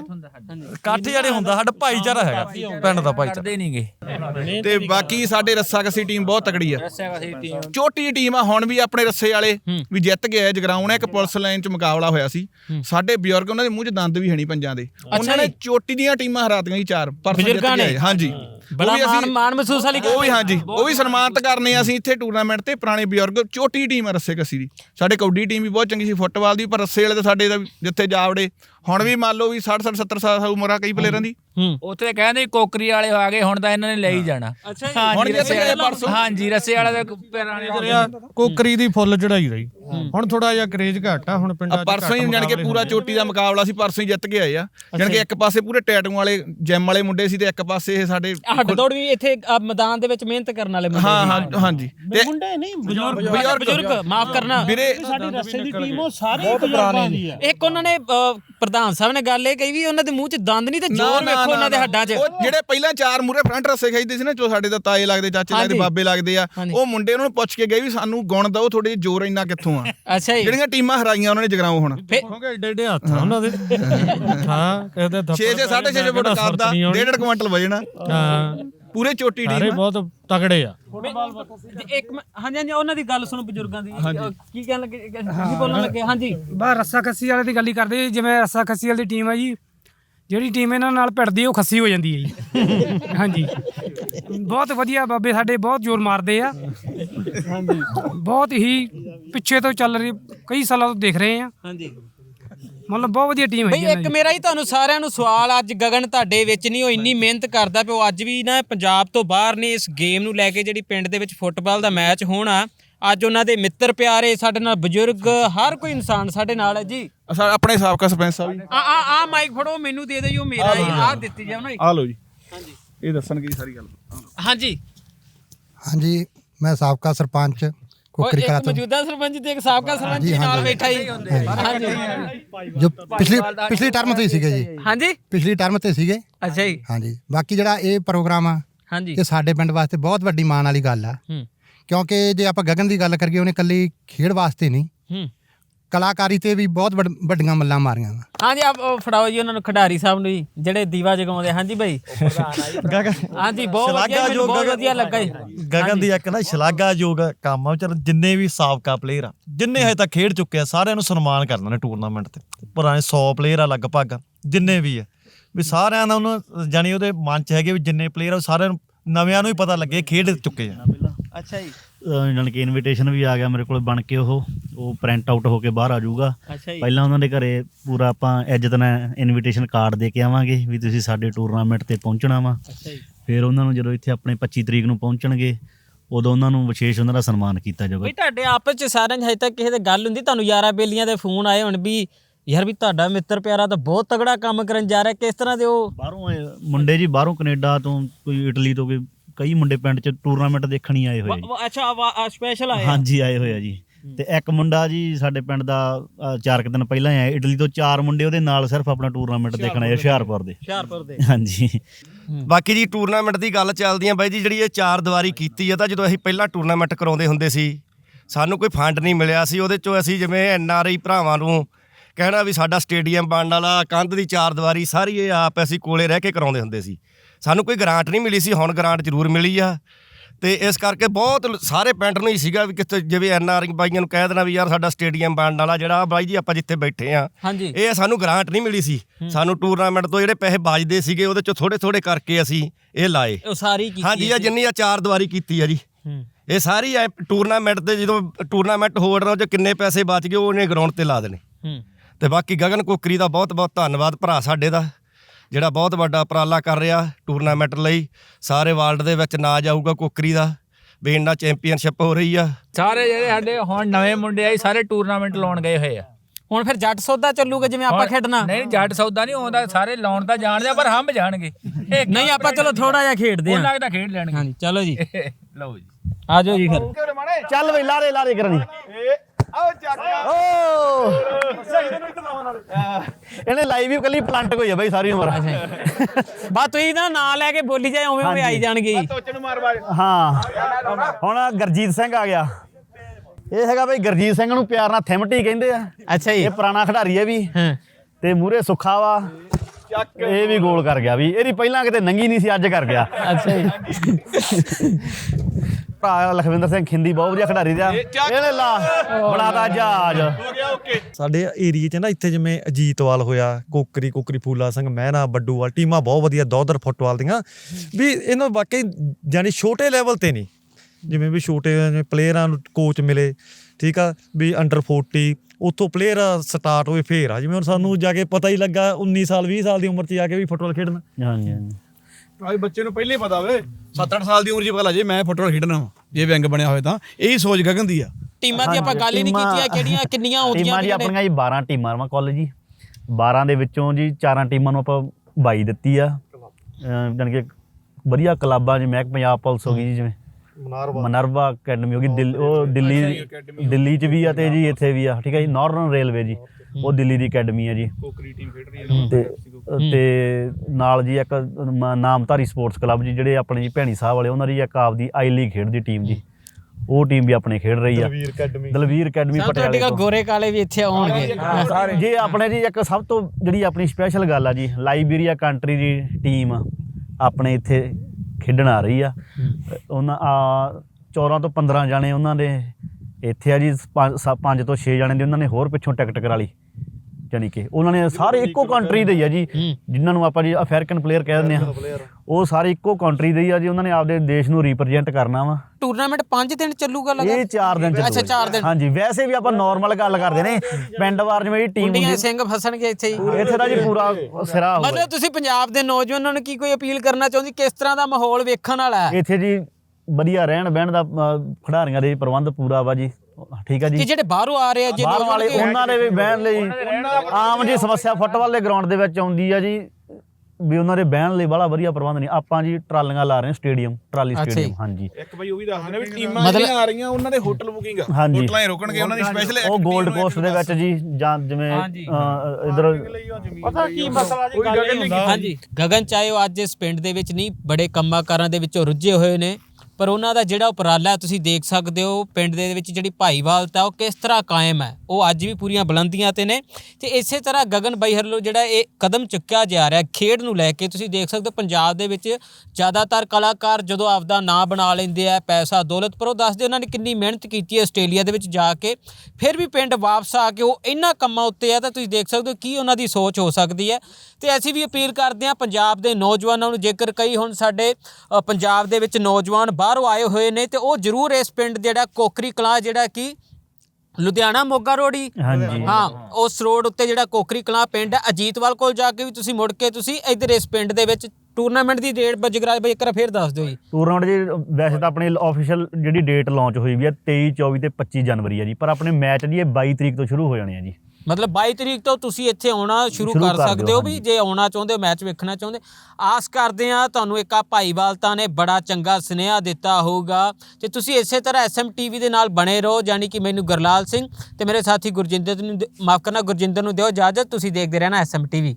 ਇਕੱਠ ਜਿਹੜੇ ਹੁੰਦਾ ਸਾਡਾ ਭਾਈਚਾਰਾ ਹੈਗਾ ਪਿੰਡ ਦਾ ਭਾਈਚਾਰਾ। ਕਰਦੇ ਨਹੀਂਗੇ। ਤੇ ਬਾਕੀ ਸਾਡੇ ਰੱਸਾ ਕਸੀ ਟੀਮ ਬਹੁਤ ਤਗੜੀ ਆ। ਛੋਟੀ ਟੀਮ ਆ ਹੁਣ ਵੀ ਆਪਣੇ ਰੱਸੇ ਵਾਲੇ ਵੀ ਜਿੱਤ ਗਏ ਆ ਜਗਰਾਉਂ ਇੱਕ ਪੁਲਿਸ ਲਾਈਨ ਚ ਮੁਕਾਬਲਾ ਹੋਇਆ ਸੀ। ਸਾਡੇ ਬਜ਼ੁਰਗ ਉਹਨਾਂ ਦੇ ਮੂੰਹ 'ਚ ਦੰਦ ਵੀ ਹੈ ਨਹੀਂ ਪੰਜਾਂ ਦੇ। ਉਹਨਾਂ ਨੇ ਚੋਟੀ ਦੀਆਂ ਟੀਮਾਂ ਹਰਾਤੀਆਂ ਜੀ ਚਾਰ ਪਰ ਬਜ਼ੁਰਗਾਂ ਨੇ? ਹਾਂਜੀ। ਬੜਾ ਮਾਣ ਮਾਣ ਮਹਿਸੂਸ ਵਾਲੀ ਗੱਲ ਉਹ ਵੀ ਹਾਂਜੀ ਉਹ ਵੀ ਸਨਮਾਨਿਤ ਕਰਨੇ ਆ ਅਸੀਂ ਇੱਥੇ ਟੂਰਨਾਮੈਂਟ ਤੇ ਪੁਰਾਣੇ ਬਜ਼ੁਰਗ ਛੋਟੀ ਟੀਮ ਰੱਸੇ ਕਸੀ ਦੀ। ਸਾਡੇ ਕਬੱਡੀ ਟੀਮ ਵੀ ਬਹੁਤ ਚੰਗੀ ਸੀ ਫੁੱਟਬਾਲ ਦੀ ਪਰ ਰੱਸੇ ਵਾਲੇ ਤਾਂ ਸਾਡੇ ਦਾ ਜਿੱਥੇ ਜਾਵੜੇ ਹੁਣ ਵੀ ਮੰਨ ਲਓ ਵੀ 60 60 70 ਸਾਲ ਉਮਰ ਆ ਕਈ ਪਲੇਅਰਾਂ ਦੀ। ਉੱਥੇ ਕਹਿੰਦੇ ਕੋਕਰੀ ਵਾਲੇ ਆ ਗਏ ਹੁਣ ਤਾਂ ਇਹਨਾਂ ਨੇ ਲੈ ਹੀ ਜਾਣਾ। ਅੱਛਾ ਜੀ। ਹਾਂਜੀ, ਹੁਣ ਜਿੱਤ ਰੱਸੇ ਪਰਸੋਂ। ਹਾਂਜੀ ਰਸੇ ਵਾਲਾ ਦੇ ਪੈਰਾਂ ਨੇ ਕੋਕਰੀ ਦੀ ਫੁੱਲ ਚੜਾਈ ਰਹੀ। ਹੁਣ ਥੋੜਾ ਜਿਹਾ ਕਰੇਜ ਘਟ ਹੁਣ ਪਿੰਡਾਂ 'ਚ ਪਰਸੋਂ ਹੀ ਜਾਣ ਕੇ ਪੂਰਾ ਚੋਟੀ ਦਾ ਮੁਕਾਬਲਾ ਸੀ ਪਰਸੋਂ ਹੀ ਜਿੱਤ ਕੇ ਆਏ ਆ। ਜਾਣ ਕੇ ਇੱਕ ਪਾਸੇ ਪੂਰੇ ਟੈਟੂ ਵਾਲੇ ਜਿਮ ਵਾਲੇ ਮੁੰਡੇ ਸੀ ਤੇ ਇੱਕ ਪਾਸੇ ਇਹ ਸਾਡੇ ਹੱਡ ਦੌੜ ਵੀ ਇੱਥੇ ਮੈਦਾਨ ਦੇ ਵਿੱਚ ਮਿਹਨਤ ਕਰਨ ਵਾਲੇ ਮੁੰਡੇ ਹਾਂ। ਹਾਂ ਹਾਂਜੀ। ਮੁੰਡੇ ਨਹੀਂ ਬਜ਼ੁਰਗ ਬਜ਼ੁਰਗ ਮਾਫ ਕਰਨਾ। ਵੀਰੇ ਸਾਡੀ ਰਸਤੇ ਦੀ ਟੀਮ ਉਹ ਸਾਰੇ ਬਜ਼ੁਰਗਾਂ ਦੀ ਆ। ਇੱਕ ਉਹਨਾਂ ਨੇ ਪ੍ਰਧਾਨ ਸਾਹਿਬ ਨੇ ਗੱਲ ਇਹ ਕਹੀ ਵੀ ਉਹਨਾਂ ਦੇ ਮੂੰਹ 'ਚ ਦੰਦ ਨਹੀਂ ਤੇ ਜ਼ੋਰ ਵੇਖੋ ਉਹਨਾਂ ਦੇ ਹੱਡਾਂ 'ਚ। ਉਹ ਜਿਹੜੇ ਪਹਿਲਾਂ ਚਾਰ ਮੂਰੇ ਫਰੰਟ ਰਸੇ ਖਾਈਦੇ ਸੀ ਨਾ ਜੋ ਸਾਡੇ ਦਾ ਤਾਏ ਲੱਗਦੇ ਚਾਚੇ ਲੱਗਦੇ। ਬਾਬੇ ਲੱਗਦੇ ਆ। ਉਹ ਮੁੰਡੇ ਉਹਨਾਂ ਨੂੰ ਪੁੱਛ ਕੇ ਗਏ ਵੀ ਸਾਨੂੰ ਗੁਣ ਦਿਓ ਥੋੜੇ ਜ਼ੋਰ ਇੰਨਾ ਕਿੱਥੋਂ ਆ? ਅੱਛਾ ਜੀ। ਜਿਹੜੀਆਂ ਟੀਮਾਂ ਹਰਾਈਆਂ ਉਹਨਾਂ ਨੇ ਜਗਰਾਉਂ ਹੁਣ। ਕਿਉਂਕਿ ਏਡੇ ਏਡੇ ਹੱਥ ਆ ਉਹਨਾਂ ਦੇ। ਹਾਂ। ਕਹਿੰਦੇ 6 6 6.5 ਫੁੱਟ ਕਰਦਾ 1.5 ਕੁਇੰਟਲ ਵਜਣਾ ਹਾਂ। ਪੂਰੇ ਚੋਟੀ ਸਾਰੇ ਟੀਮ ਬਹੁਤ ਤਗੜੇ ਆ। ਇੱਕ ਮੈਂ- ਹਾਂਜੀ ਹਾਂਜੀ ਉਹਨਾਂ ਦੀ ਗੱਲ ਸੁਣੋ ਬਜ਼ੁਰਗਾਂ ਦੀ। ਅਹ, ਕੀ ਕਹਿਣ ਲੱਗੇ ਕੀ ਬੋਲਣ ਲੱਗੇ? ਹਾਂਜੀ। ਬਾ ਰੱਸਾ ਖੱਸੀ ਵਾਲੇ ਦੀ ਗੱਲ ਹੀ ਕਰਦੇ ਜੀ, ਜਿਵੇਂ ਰੱਸਾ ਖੱਸੀ ਵਾਲੀ ਟੀਮ ਹੈ ਜੀ ਜਿਹੜੀ ਟੀਮ ਇਹਨਾਂ ਨਾਲ ਭਿੜਦੀ ਹੈ ਉਹ ਖੱਸੀ ਹੋ ਜਾਂਦੀ ਹੈ ਜੀ। ਹਾਂਜੀ। ਬਹੁਤ ਵਧੀਆ ਬਾਬੇ ਸਾਡੇ ਬਹੁਤ ਜ਼ੋਰ ਮਾਰਦੇ ਆ। ਹਾਂਜੀ। ਬਹੁਤ ਹੀ ਪਿੱਛੇ ਤੋਂ ਚੱਲ ਰਹੀ ਕਈ ਸਾਲਾਂ ਤੋਂ ਦੇਖ ਰਹੇ ਆ। ਹਾਂਜੀ। ਮਤਲਬ ਬਹੁਤ ਵਧੀਆ ਟੀਮ ਹੈ ਬਈ ਜੀ ਇੱਕ ਮੇਰਾ ਹੀ ਤੁਹਾਨੂੰ ਸਾਰਿਆਂ ਨੂੰ ਸਵਾਲ ਅੱਜ ਗਗਨ ਤੁਹਾਡੇ ਵਿੱਚ ਨਹੀਂ ਉਹ ਇੰਨੀ ਮਿਹਨਤ ਕਰਦਾ ਪਿਓ ਅੱਜ ਵੀ ਨਾ ਪੰਜਾਬ ਤੋਂ ਬਾਹਰ ਨੇ ਇਸ ਗੇਮ ਨੂੰ ਲੈ ਕੇ ਜਿਹੜੀ ਪਿੰਡ ਦੇ ਵਿੱਚ ਫੁੱਟਬਾਲ ਦਾ ਮੈਚ ਹੋਣਾ ਅੱਜ ਉਹਨਾਂ ਦੇ ਮਿੱਤਰ ਪਿਆਰੇ ਸਾਡੇ ਨਾਲ ਬਜ਼ੁਰਗ ਹਰ ਕੋਈ ਇਨਸਾਨ ਸਾਡੇ ਨਾਲ ਹੈ ਜੀ। ਆਪਣੇ ਸਾਬਕਾ ਸਰਪੰਚ ਸਾਹਿਬ ਜੀ। ਆ ਆ ਆ ਮਾਈਕ ਫੜੋ ਮੈਨੂੰ ਦੇ ਦਿਓ ਜੀ, ਉਹ ਮੇਰਾ ਹੀ ਆ ਦਿੱਤੀ ਜਾਓ ਨਾ ਆ ਲਓ ਜੀ। ਹਾਂਜੀ। ਇਹ ਦੱਸਣਗੇ ਜੀ ਸਾਰੀ ਗੱਲ। ਹਾਂਜੀ। ਹਾਂਜੀ ਮੈਂ ਸਾਬਕਾ ਸਰਪੰਚ ਉਹ ਕੋਕਰੀ ਇੱਕ ਮੌਜੂਦਾ ਸਰਪੰਚ ਤੇ ਇੱਕ ਸਾਬਕਾ ਸਰਪੰਚ ਜੀ ਨਾਲ। ਬੈਠਾ ਹੀ ਹਾਂਜੀ ਜੋ ਪਿਛਲੀ ਪਿਛਲੀ ਟਰਮ ਤੇ ਸੀਗੇ ਜੀ। ਹਾਂਜੀ? ਪਿਛਲੀ ਟਰਮ ਤੇ ਸੀਗੇ। ਅੱਛਾ ਜੀ। ਹਾਂਜੀ। ਬਾਕੀ ਜਿਹੜਾ ਇਹ ਪ੍ਰੋਗਰਾਮ ਆ ਹਾਂਜੀ। ਇਹ ਸਾਡੇ ਪਿੰਡ ਵਾਸਤੇ ਬਹੁਤ ਵੱਡੀ ਮਾਣ ਵਾਲੀ ਗੱਲ ਆ। ਹੂੰ। ਕਿਉਂਕਿ ਜੇ ਆਪਾਂ ਗਗਨ ਦੀ ਗੱਲ ਕਰੀਏ ਉਹਨੇ ਕੱਲੀ ਖੇਡ ਵਾਸਤੇ ਨਹੀਂ ਹੂੰ। ਕਲਾਕਾਰੀ ਤੇ ਵੀ ਬਹੁਤ ਵੱਡ- ਵੱਡੀਆਂ ਮੱਲਾਂ ਮਾਰੀਆਂ ਵਾ ਹਾਂਜੀ ਆਪ ਉਹ ਫੜਾਓ ਜੀ ਉਹਨਾਂ ਨੂੰ ਖਿਡਾਰੀ ਸਾਹਿਬ ਨੂੰ ਜੀ ਜਿਹੜੇ ਦੀਵਾ ਜਗਾਉਂਦੇ। ਹਾਂਜੀ ਬਾਈ। ਗਗਨ ਹਾਂਜੀ ਬਹੁਤ ਵਧੀਆ ਮੈਨੂੰ ਬਹੁਤ ਵਧੀਆ ਲੱਗਾ ਜੀ। ਗਗਨ ਦੀ ਇੱਕ ਨਾ ਸ਼ਲਾਘਾਯੋਗ ਕੰਮ ਆ ਚਲ ਜਿੰਨੇ ਵੀ ਸਾਬਕਾ ਪਲੇਅਰ ਆ ਜਿੰਨੇ ਹਜੇ ਤੱਕ ਖੇਡ ਚੁੱਕੇ ਆ ਸਾਰਿਆਂ ਨੂੰ ਸਨਮਾਨ ਕਰਨਾ ਨੇ ਟੂਰਨਾਮੈਂਟ ਤੇ। ਪੁਰਾਣੇ 100 ਪਲੇਅਰ ਆ ਲਗਭਗ ਜਿੰਨੇ ਵੀ ਆ। ਵੀ ਸਾਰਿਆਂ ਦਾ ਉਹਨੂੰ ਜਾਨੀ ਉਹਦੇ ਮਨ ਚ ਹੈਗੇ ਵੀ ਜਿੰਨੇ ਪਲੇਅਰ ਆ ਸਾਰਿਆਂ ਨੂੰ ਨਵਿਆਂ ਨੂੰ ਹੀ ਪਤਾ ਲੱਗੇ ਖੇਡ ਚੁੱਕੇ ਆ। ਅੱਛਾ ਜੀ। ਜਾਣੀ ਕਿ ਇਨਵੀਟੇਸ਼ਨ ਵੀ ਆ ਗਿਆ ਮੇਰੇ ਕੋਲ ਬਣ ਕੇ ਉਹ ਉਹ ਪ੍ਰਿੰਟ ਆਊਟ ਹੋ ਕੇ ਬਾਹਰ ਆ ਜਾਊਗਾ। ਅੱਛਾ ਜੀ। ਪਹਿਲਾਂ ਉਹਨਾਂ ਦੇ ਘਰੇ ਪੂਰਾ ਆਪਾਂ ਇੱਜ਼ਤ ਨਾਲ ਇਨਵੀਟੇਸ਼ਨ ਕਾਰਡ ਦੇ ਕੇ ਆਵਾਂਗੇ ਵੀ ਤੁਸੀਂ ਸਾਡੇ ਟੂਰਨਾਮੈਂਟ ਤੇ ਪਹੁੰਚਣਾ ਵਾ। ਅੱਛਾ ਜੀ। ਫਿਰ ਉਹਨਾਂ ਨੂੰ ਜਦੋਂ ਇੱਥੇ ਆਪਣੇ 25 ਤਰੀਕ ਨੂੰ ਪਹੁੰਚਣਗੇ ਉਦੋਂ ਉਹਨਾਂ ਨੂੰ ਵਿਸ਼ੇਸ਼ ਉਹਨਾਂ ਦਾ ਸਨਮਾਨ ਕੀਤਾ ਜਾਊਗਾ। ਬਈ ਤੁਹਾਡੇ ਆਪਸ ਚ ਸਾਰਿਆਂ ਹਜੇ ਤੱਕ ਕਿਸੇ ਦੇ ਗੱਲ ਹੁੰਦੀ ਤੁਹਾਨੂੰ ਯਾਰਾਂ ਬੇਲੀਆਂ ਦੇ ਫੋਨ ਆਏ ਹੁਣ ਵੀ ਯਾਰ ਵੀ ਤੁਹਾਡਾ ਮਿੱਤਰ ਪਿਆਰਾ ਤਾਂ ਬਹੁਤ ਤਗੜਾ ਕੰਮ ਕਰਨ ਜਾ ਰਿਹਾ ਕਿਸ ਤਰ੍ਹਾਂ ਦੇ ਉਹ? ਬਾਹਰੋਂ ਆਏ ਮੁੰਡੇ ਜੀ ਬਾਹਰੋਂ ਕੈਨੇਡਾ ਤੋਂ ਕੋਈ ਇਟਲੀ ਤੋਂ ਕੋਈ ਕਈ ਮੁੰਡੇ ਪਿੰਡ 'ਚ ਟੂਰਨਾਮੈਂਟ ਦੇਖਣ ਹੀ ਆਏ ਹੋਏ ਆ ਜੀ। ਵ- ਅੱਛਾ ਸਪੈਸ਼ਲ ਆਏ ਆ? ਹਾਂਜੀ ਆਏ ਹੋਏ ਆ ਜੀ। ਤੇ ਇੱਕ ਮੁੰਡਾ ਜੀ ਸਾਡੇ ਪਿੰਡ ਦਾ ਅ, ਚਾਰ ਕੁ ਦਿਨ ਪਹਿਲਾਂ ਹੀ ਆਇਆ। ਇਟਲੀ ਤੋਂ ਚਾਰ ਮੁੰਡੇ ਉਹਦੇ ਨਾਲ ਸਿਰਫ ਆਪਣਾ ਟੂਰਨਾਮੈਂਟ ਦੇਖਣ ਆਏ ਹੁਸ਼ਿਆਰਪੁਰ ਦੇ। ਹੁਸ਼ਿਆਰਪੁਰ ਦੇ। ਹਾਂਜੀ। ਬਾਕੀ ਜੀ ਟੂਰਨਾਮੈਂਟ ਦੀ ਗੱਲ ਚੱਲਦੀ ਆ ਬਾਈ ਜੀ ਜਿਹੜੀ ਇਹ ਚਾਰ ਦੀਵਾਰੀ ਕੀਤੀ ਆ ਤਾਂ ਜਦੋਂ ਅਸੀਂ ਪਹਿਲਾਂ ਟੂਰਨਾਮੈਂਟ ਕਰਾਉਂਦੇ ਹੁੰਦੇ ਸੀ ਸਾਨੂੰ ਕੋਈ ਫੰਡ ਨਹੀਂ ਮਿਲਿਆ ਸੀ। ਉਹਦੇ ਚੋਂ ਅਸੀਂ ਜਿਵੇਂ ਐਨ ਆਰ ਆਈ ਭਰਾਵਾਂ ਨੂੰ ਕਹਿਣਾ ਵੀ ਸਾਡਾ ਸਟੇਡੀਅਮ ਬਣਨ ਵਾਲਾ ਕੰਧ ਦੀ ਚਾਰ ਦੀਵਾਰੀ ਸਾਰੀ ਇਹ ਆਪ ਅਸੀਂ ਕੋਲੇ ਰਹਿ ਕੇ ਕਰਾਉਂਦੇ ਹੁੰਦੇ ਸੀ। ਸਾਨੂੰ ਕੋਈ ਗ੍ਰਾਂਟ ਨਹੀਂ ਮਿਲੀ ਸੀ ਹੁਣ ਗ੍ਰਾਂਟ ਜ਼ਰੂਰ ਮਿਲੀ ਆ। ਤੇ ਇਸ ਕਰਕੇ ਬਹੁਤ ਸਾਰੇ ਪਿੰਡ ਨੂੰ ਹੀ ਸੀਗਾ ਵੀ ਕਿਤੇ ਜਿਵੇਂ ਐਨ ਆਰ ਬਾਈਆਂ ਨੂੰ ਕਹਿ ਦੇਣਾ ਵੀ ਯਾਰ ਸਾਡਾ ਸਟੇਡੀਅਮ ਬਣਨ ਵਾਲਾ ਜਿਹੜਾ ਬਾਈ ਜੀ ਆਪਾਂ ਜਿੱਥੇ ਬੈਠੇ ਆ। ਇਹ ਸਾਨੂੰ ਗ੍ਰਾਂਟ ਨਹੀਂ ਮਿਲੀ ਸੀ। ਸਾਨੂੰ ਟੂਰਨਾਮੈਂਟ ਤੋਂ ਜਿਹੜੇ ਪੈਸੇ ਬਚਦੇ ਸੀਗੇ ਉਹਦੇ ਚੋਂ ਥੋੜੇ ਥੋੜੇ ਕਰਕੇ ਅਸੀਂ ਇਹ ਲਾਏ। ਉਹ ਸਾਰੀ ਕੀਤੀ ਹਾਂਜੀ ਆ। ਜਿੰਨੀ ਆ ਚਾਰ ਦੀਵਾਰੀ ਕੀਤੀ ਆ ਜੀ। ਇਹ ਸਾਰੀ ਐ ਟੂਰਨਾਮੈਂਟ ਤੇ ਜਦੋਂ ਟੂਰਨਾਮੈਂਟ ਹੋ ਰਿਹਾ ਉਹ 'ਚ ਕਿੰਨੇ ਪੈਸੇ ਬਚ ਗਏ ਉਹਨੇ ਗਰਾਊਂਡ ਤੇ ਲਾ ਦੇਣੇ। ਤੇ ਬਾਕੀ ਗਗਨ ਕੋਕਰੀ ਦਾ ਬਹੁਤ ਬਹੁਤ ਧੰਨਵਾਦ ਭਰਾ ਸਾਡੇ ਦਾ। ਜਿਹੜਾ ਬਹੁਤ ਵੱਡਾ ਉਪਰਾਲਾ ਕਰ ਰਿਹਾ ਟੂਰਨਾਮੈਂਟ ਲਈ ਸਾਰੇ ਵਰਲਡ ਦੇ ਵਿੱਚ ਨਾਂ ਜਾਊਗਾ ਕੋਕਰੀ ਦਾ ਵੀ ਇੰਨਾ ਚੈਂਪੀਅਨਸ਼ਿਪ ਹੋ ਰਹੀ ਆ। ਸਾਰੇ ਜਿਹੜੇ ਸਾਡੇ ਹੁਣ ਨਵੇਂ ਮੁੰਡੇ ਆਏ ਸਾਰੇ ਟੂਰਨਾਮੈਂਟ ਲਾਉਣ ਗਏ ਹੋਏ ਆ। ਹੁਣ ਫਿਰ ਜੱਟ ਸੌਦਾ ਚੱਲੂਗਾ ਜਿਵੇਂ ਆਪਾਂ ਖੇਡਣਾ। ਨਹੀਂ ਜੱਟ ਸੌਦਾ ਨਹੀਂ ਆਉਂਦਾ ਸਾਰੇ ਲਾਉਣ ਤਾਂ ਜਾਣਦੇ ਆ, ਪਰ ਹੰਬ ਜਾਣਗੇ। ਨਹੀਂ ਆਪਾਂ ਚਲੋ ਥੋੜਾ ਜਿਹਾ ਖੇਡਦੇ ਉਹਨਾਂ ਹਾਂ। ਦਾ ਖੇਡ ਲੈਣਗੇ। ਹਾਂਜੀ ਚਲੋ ਜੀ। ਲਓ ਜੀ। ਆ ਜਾਓ ਜੀ ਫਿਰ। ਚੱਲ ਬਈ ਲਾਰੇ ਲਾਰੇ ਕਰਨੀ। ਓ। ਇਹਨੇ ਲਾਈਵ ਵੀ ਕੱਲੀ ਪਲੰਟ ਕੋਈ ਆ ਬਈ ਸਾਰੀ ਉਮਰ। ਬਾ ਤੁਸੀਂ ਨਾ ਨਾਂ ਲੈ ਕੇ ਬੋਲੀ ਜਾਏ ਉਵੇਂ ਉਵੇਂ ਆਈ ਜਾਣਗੇ ਜੀ। ਹਾਂ। ਹੁਣ ਗਰਜੀਤ ਸਿੰਘ ਆ ਗਿਆ। ਇਹ ਹੈਗਾ ਬਈ ਗਰਜੀਤ ਸਿੰਘ ਨੂੰ ਪਿਆਰ ਨਾਲ ਥਿਮਟੀ ਕਹਿੰਦੇ ਆ। ਅੱਛਾ ਜੀ। ਇਹ ਪੁਰਾਣਾ ਖਿਡਾਰੀ ਹੈ ਵੀ। ਹਾਂ। ਤੇ ਮੂਰੇ ਸੁੱਖਾ ਵਾ। ਇਹ ਵੀ ਗੋਲ ਕਰ ਗਿਆ ਵੀ। ਇਹਦੀ ਪਹਿਲਾਂ ਕਿਤੇ ਨੰਗੀ ਨਹੀਂ ਸੀ ਅੱਜ ਕਰ ਗਿਆ। ਅੱਛਾ ਜੀ। ਭਰਾ ਲਖਵਿੰਦਰ ਸਿੰਘ ਖਿੰਦੀ ਬਹੁਤ ਵਧੀਆ ਖਿਡਾਰੀ ਦਾ ਇਹਨੇ ਲਾ ਬਣਾਤਾ ਜਹਾਜ਼। ਸਾਡੇ ਏਰੀਏ 'ਚ ਨਾ ਇੱਥੇ ਜਿਵੇਂ ਅਜੀਤਵਾਲ ਹੋਇਆ ਕੋਕਰੀ ਕੋਕਰੀ ਫੂਲਾ ਸਿੰਘ ਮਹਿਨਾ ਬੱਡੂਵਾਲ ਟੀਮਾਂ ਬਹੁਤ ਵਧੀਆ ਦੋਦਰ ਫੁੱਟਬਾਲ ਦੀਆਂ। ਵੀ ਇਹਨਾਂ ਵਾਕਈ ਜਾਨੀ ਛੋਟੇ ਲੈਵਲ ਤੇ ਨਹੀਂ ਜਿਵੇਂ ਵੀ ਛੋਟੇ ਪਲੇਅਰਾਂ ਨੂੰ ਕੋਚ ਮਿਲੇ ਠੀਕ ਆ ਵੀ ਅੰਡਰ 40 ਉੱਥੋਂ ਪਲੇਅਰ ਸਟਾਰਟ ਹੋਏ ਫੇਰ ਆ। ਜਿਵੇਂ ਹੁਣ ਸਾਨੂੰ ਜਾ ਕੇ ਪਤਾ ਹੀ ਲੱਗਾ 19 ਸਾਲ 20 ਸਾਲ ਦੀ ਉਮਰ 'ਚ ਜਾ ਕੇ ਵੀ ਫੁੱਟਬਾਲ ਖੇਡਣਾ। ਹਾਂਜੀ ਹਾਂਜੀ। ਭਾਈ ਬੱਚੇ ਨੂੰ ਪਹਿਲੇ ਪਤਾ ਹੋਵੇ 7-8 ਸਾਲ ਦੀ ਉਮਰ 'ਚ ਪਤਾ ਲੱਗੇ ਮੈਂ ਫੁੱਟਬਾਲ ਖੇਡਣਾ ਵਾ ਜੇ ਵਿੰਗ ਬਣਿਆ ਹੋਵੇ ਤਾਂ। ਇਹੀ ਸੋਚ ਗਗਨ ਦੀ ਆ। ਟੀਮਾਂ ਦੀ ਆਪਾਂ ਗੱਲ ਹੀ ਨਹੀਂ ਕੀਤੀ ਕਿਹੜੀਆਂ ਕਿੰਨੀਆਂ ਆਉਂਦੀਆਂ ਟੀਮਾਂ ਜੀ ਵੀ। ਆਪਣੀਆਂ ਜੀ 12 ਟੀਮਾਂ ਵਾ ਕਾਲਜ ਜੀ। 12 ਦੇ ਵਿੱਚੋਂ ਜੀ ਚਾਰਾਂ ਟੀਮਾਂ ਨੂੰ ਆਪਾਂ 22 ਦਿੱਤੀ ਆ। ਜਾਣੀ ਕਿ ਵਧੀਆ ਕਲੱਬਾਂ ਜਿਵੇਂ ਮਹਿਕ ਪੰਜਾਬ ਪੁਲਿਸ ਹੋ ਗਈ ਜੀ ਜਿਵੇਂ। ਮਨਰਵਾ। ਅਕੈਡਮੀ ਹੋ ਗਈ ਦਿੱਲੀ ਉਹ ਦਿੱਲੀ ਦਿੱਲੀ 'ਚ ਵੀ ਆ ਤੇ ਜੀ ਇੱਥੇ ਵੀ ਆ ਠੀਕ ਹੈ ਜੀ ਨਾਰਥਰਨ ਰੇਲਵੇ ਜੀ। ਉਹ ਦਿੱਲੀ ਦੀ ਅਕੈਡਮੀ ਆ ਜੀ। ਕੋਕਰੀ ਟੀਮ ਖੇਡ ਰਹੀ ਤੇ ਤੇ ਨਾਲ ਜੀ ਇੱਕ ਨਾਮਧਾਰੀ ਸਪੋਰਟਸ ਕਲੱਬ ਜੀ ਜਿਹੜੇ ਆਪਣੇ ਜੀ ਭੈਣੀ ਸਾਹਿਬ ਵਾਲੇ ਉਹਨਾਂ ਦੀ ਇੱਕ ਆਪਦੀ ਆਈ ਲੀਗ ਖੇਡਦੀ ਟੀਮ ਜੀ। ਉਹ ਟੀਮ ਵੀ ਆਪਣੇ ਖੇਡ ਰਹੀ ਆ। ਦਲਵੀਰ ਅਕੈਡਮੀ। ਦਲਵੀਰ ਅਕੈਡਮੀ ਪਟਿਆਲੇ ਤੋਂ। ਗੋਰੇ ਕਾਲੇ ਵੀ ਇੱਥੇ ਆਉਣਗੇ। ਜੇ ਆਪਣੇ ਜੀ ਇੱਕ ਸਭ ਤੋਂ ਜਿਹੜੀ ਆਪਣੀ ਸਪੈਸ਼ਲ ਗੱਲ ਆ ਜੀ ਲਾਈਬੇਰੀਆ ਕੰਟਰੀ ਦੀ ਟੀਮ ਆਪਣੇ ਇੱਥੇ ਖੇਡਣ ਆ ਰਹੀ ਆ। ਉਹਨਾਂ ਆ 14 ਤੋਂ 15 ਜਾਣੇ ਉਹਨਾਂ ਦੇ ਇੱਥੇ ਆ ਜੀ 5 ਤੋਂ 6 ਜਾਣੇ ਦੇ ਉਹਨਾਂ ਨੇ ਹੋਰ ਪਿੱਛੋਂ ਟਿਕਟ ਕਰਾ ਲਈ। ਜਾਣੀ ਕਿ ਉਹਨਾਂ ਨੇ ਸਾਰੇ ਇੱਕੋ ਕੰਟਰੀ ਦੇ ਹੀ ਆ ਜੀ ਜਿਨ੍ਹਾਂ ਨੂੰ ਆਪਾਂ ਜੀ ਅਫਰੀਕਨ ਪਲੇਅਰ ਕਹਿ ਦਿੰਦੇ ਆ। ਉਹ ਸਾਰੇ ਇੱਕੋ ਕੰਟਰੀ ਦੇ ਹੀ ਆ ਜੀ ਉਹਨਾਂ ਨੇ ਆਪਦੇ ਦੇਸ਼ ਨੂੰ ਰਿਪਰੈਜ਼ੈਂਟ ਕਰਨਾ ਵਾ। ਟੂਰਨਾਮੈਂਟ 5 ਦਿਨ ਚੱਲੂਗਾ ਇਹ 4 ਦਿਨ ਚੱਲੂਗਾ ਅੱਛਾ 4 ਦਿਨ। ਹਾਂਜੀ ਵੈਸੇ ਵੀ ਆਪਾਂ ਨਾਰਮਲ ਗੱਲ ਕਰਦੇ ਨੇ। ਪਿੰਡ ਵਾਰ ਜਿਵੇਂ ਟੀਮ ਕੁੰਡੀਆਂ ਦੇ ਸਿੰਘ ਫਸਣਗੇ ਇੱਥੇ ਹੀ। ਇੱਥੇ ਦਾ ਜੀ ਪੂਰਾ ਸਿਰਾ ਹੋਊਗਾ ਮਤਲਬ ਤੁਸੀਂ ਪੰਜਾਬ ਦੇ ਨੌਜਵਾਨਾਂ ਨੂੰ ਕੀ ਕੋਈ ਅਪੀਲ ਕਰਨਾ ਚਾਹੁੰਦੀ? ਕਿਸ ਤਰ੍ਹਾਂ ਦਾ ਮਾਹੌਲ ਵੇਖਣ ਵਾਲਾ ਹੈ? ਇੱਥੇ ਜੀ ਵਧੀਆ ਰਹਿਣ ਬਹਿਣ ਦਾ ਅ, ਖਿਡਾਰੀਆਂ ਦੇ ਪ੍ਰਬੰਧ ਪੂਰਾ ਵਾ ਜੀ। ਠੀਕ ਆ ਕਿ ਜੀ ਜਿਹੜੇ ਬਾਹਰੋਂ ਆ ਰਹੇ ਆ ਜੇ ਬਾਹਰ ਵਾਲੇ ਨੌਜਵਾਨ ਉਹਨਾਂ ਦੇ ਵੀ ਬਹਿਣ ਲਈ ਆਮ ਜੀ ਸਮੱਸਿਆ ਫੁੱਟਬਾਲ ਦੇ ਗਰਾਊਂਡ ਦੇ ਵਿੱਚ ਆਉਂਦੀ ਆ ਜੀ। ਵੀ ਉਹਨਾਂ ਦੇ ਬਹਿਣ ਲਈ ਬੜਾ ਵਧੀਆ ਪ੍ਰਬੰਧ ਨਹੀਂ। ਆਪਾਂ ਜੀ ਟਰਾਲੀਆਂ ਲਾ ਰਹੇ ਹਾਂ ਸਟੇਡੀਅਮ ਟਰਾਲੀ ਅੱਛਾ ਜੀ। ਸਟੇਡੀਅਮ ਹਾਂਜੀ। ਇੱਕ ਬਾਈ ਉਹ ਵੀ ਦੱਸਦੇ ਨੇ ਵੀ ਟੀਮਾਂ ਮਤਲਬ- ਜਿਹੜੀਆਂ ਆ ਰਹੀਆਂ ਉਹਨਾਂ ਦੇ ਹੋਟਲ ਬੁਕਿੰਗ ਆ। ਹਾਂਜੀ। ਹੋਟਲਾਂ ਹੀ ਰੋਕਣਗੇ ਉਹਨਾਂ ਦੀ ਸਪੈਸ਼ਲ ਉਹ 골ਡ ਕੋਸਟ ਦੇ ਵਿੱਚ ਜੀ ਜਾਂ ਜਿਵੇਂ। ਇਧਰ ਪਤਾ ਕੀ ਮਸਲਾ ਜੀ ਗੱਲ ਇਹ ਹੁੰਦਾ। ਹਾਂਜੀ। ਗਗਨ ਚਾਹੇ ਉਹ ਅੱਜ ਇਸ ਪਿੰਡ ਦੇ ਵਿੱਚ ਨਹੀਂ ਬੜੇ ਕੰਮਾਂ ਕਾਰਾਂ ਦੇ ਵਿੱਚੋਂ ਰੁੱਝੇ ਹੋਏ ਨੇ। ਪਰ ਉਹਨਾਂ ਦਾ ਜਿਹੜਾ ਉਪਰਾਲਾ ਤੁਸੀਂ ਦੇਖ ਸਕਦੇ ਹੋ, ਪਿੰਡ ਦੇ ਵਿੱਚ ਜਿਹੜੀ ਭਾਈਵਾਲਤਾ ਉਹ ਕਿਸ ਤਰ੍ਹਾਂ ਕਾਇਮ ਹੈ? ਉਹ ਅੱਜ ਵੀ ਪੂਰੀਆਂ ਬੁਲੰਦੀਆਂ ਤੇ ਨੇ ਤੇ ਇਸੇ ਤਰ੍ਹਾਂ ਗਗਨ ਬਾਈ ਹਰਲੋ ਜਿਹੜਾ ਇਹ ਕਦਮ ਚੁੱਕਿਆ ਜਾ ਰਿਹਾ, ਖੇਡ ਨੂੰ ਲੈ ਕੇ ਤੁਸੀਂ ਦੇਖ ਸਕਦੇ ਹੋ ਪੰਜਾਬ ਦੇ ਵਿੱਚ ਜ਼ਿਆਦਾਤਰ ਕਲਾਕਾਰ ਜਦੋਂ ਆਪਦਾ ਨਾਂ ਬਣਾ ਲੈਂਦੇ ਆ, ਪੈਸਾ, ਦੌਲਤ, ਪਰ ਉਹ ਦੱਸਦੇ ਉਹਨਾਂ ਨੇ ਕਿੰਨੀ ਮਿਹਨਤ ਕੀਤੀ ਹੈ ਆਸਟ੍ਰੇਲੀਆ ਦੇ ਵਿੱਚ ਜਾ ਕੇ, ਫਿਰ ਵੀ ਪਿੰਡ ਵਾਪਸ ਆ ਕੇ ਉਹ ਇਹਨਾਂ ਕੰਮਾਂ ਉੱਤੇ ਆ, ਤਾਂ ਤੁਸੀਂ ਦੇਖ ਸਕਦੇ ਹੋ ਕੀ ਉਹਨਾਂ ਦੀ ਸੋਚ ਹੋ ਸਕਦੀ ਹੈ। ਤੇ ਅਸੀਂ ਵੀ ਅਪੀਲ ਕਰਦੇ ਹਾਂ ਪੰਜਾਬ ਦੇ ਨੌਜਵਾਨਾਂ ਨੂੰ, ਜੇਕਰ ਕਈ ਹੁਣ ਸਾਡੇ ਪੰਜਾਬ ਦੇ ਵਿੱਚ ਨੌਜਵਾਨ ਬਾਹਰੋਂ ਆਏ ਹੋਏ ਨੇ ਤੇ ਉਹ ਜ਼ਰੂਰ ਇਸ ਪਿੰਡ ਜਿਹੜਾ ਕੋਕਰੀ ਕਲਾਂ ਜਿਹੜਾ ਕਿ ਲੁਧਿਆਣਾ ਮੋਗਾ ਰੋੜੀ ਹਾਂਜੀ। ਹਾਂ ਉਸ ਰੋਡ ਉੱਤੇ ਜਿਹੜਾ ਕੋਕਰੀ ਕਲਾਂ ਪਿੰਡ ਹੈ ਅਜੀਤਵਾਲ ਕੋਲ ਜਾ ਕੇ ਵੀ ਤੁਸੀਂ ਮੁੜ ਕੇ ਤੁਸੀਂ ਇੱਧਰ ਇਸ ਪਿੰਡ ਦੇ ਵਿੱਚ ਟੂਰਨਾਮੈਂਟ ਦੀ ਡੇਟ ਬਜਗਰਾ ਬਈ ਇੱਕ ਵਾਰ ਫੇਰ ਦੱਸ ਦਿਓ ਜੀ। ਟੂਰਨਾਮੈਂਟ ਜੀ ਵੈਸੇ ਤਾਂ ਆਪਣੀ ਆਫੀਸ਼ੀਅਲ ਜਿਹੜੀ ਡੇਟ ਲਾਂਚ ਹੋਈ ਵੀ ਆ 23 24 ਤੇ 25 ਜਨਵਰੀ ਆ ਜੀ ਪਰ ਆਪਣੇ ਮੈਚ ਜੀ ਇਹ 22 ਤਰੀਕ ਤੋਂ ਸ਼ੁਰੂ ਹੋ ਜਾਣੇ ਆ ਜੀ। ਮਤਲਬ 22 ਤਰੀਕ ਤੋਂ ਤੁਸੀਂ ਇੱਥੇ ਆਉਣਾ ਸ਼ੁਰੂ ਸ਼ੁਰੂ ਕਰ ਕਰ ਸਕਦੇ ਦਿਓ, ਹੋ ਵੀ ਜੇ ਆਉਣਾ ਚਾਹੁੰਦੇ ਹੋ ਮੈਚ ਵੇਖਣਾ ਚਾਹੁੰਦੇ। ਆਸ ਕਰਦੇ ਆ ਤੁਹਾਨੂੰ ਇੱਕ ਆ ਭਾਈਵਾਲਤਾ ਨੇ ਬੜਾ ਚੰਗਾ ਸੁਨੇਹਾ ਦਿੱਤਾ ਹੋਊਗਾ। ਤੇ ਤੁਸੀਂ ਇਸੇ ਤਰ੍ਹਾਂ ਐਸਐਮ ਟੀਵੀ ਦੇ ਨਾਲ ਬਣੇ ਰਹੋ ਯਾਨੀ ਕਿ ਮੈਨੂੰ ਗੁਰਲਾਲ ਸਿੰਘ ਤੇ ਮੇਰੇ ਸਾਥੀ ਗੁਰਜਿੰਦਰ ਨੂੰ ਮਾਫ ਕਰਨਾ ਗੁਰਜਿੰਦਰ ਨੂੰ ਦਿਓ ਇਜਾਜ਼ਤ ਤੁਸੀਂ ਦੇਖਦੇ ਰਹਿਣਾ ਐਸਐਮ ਟੀਵੀ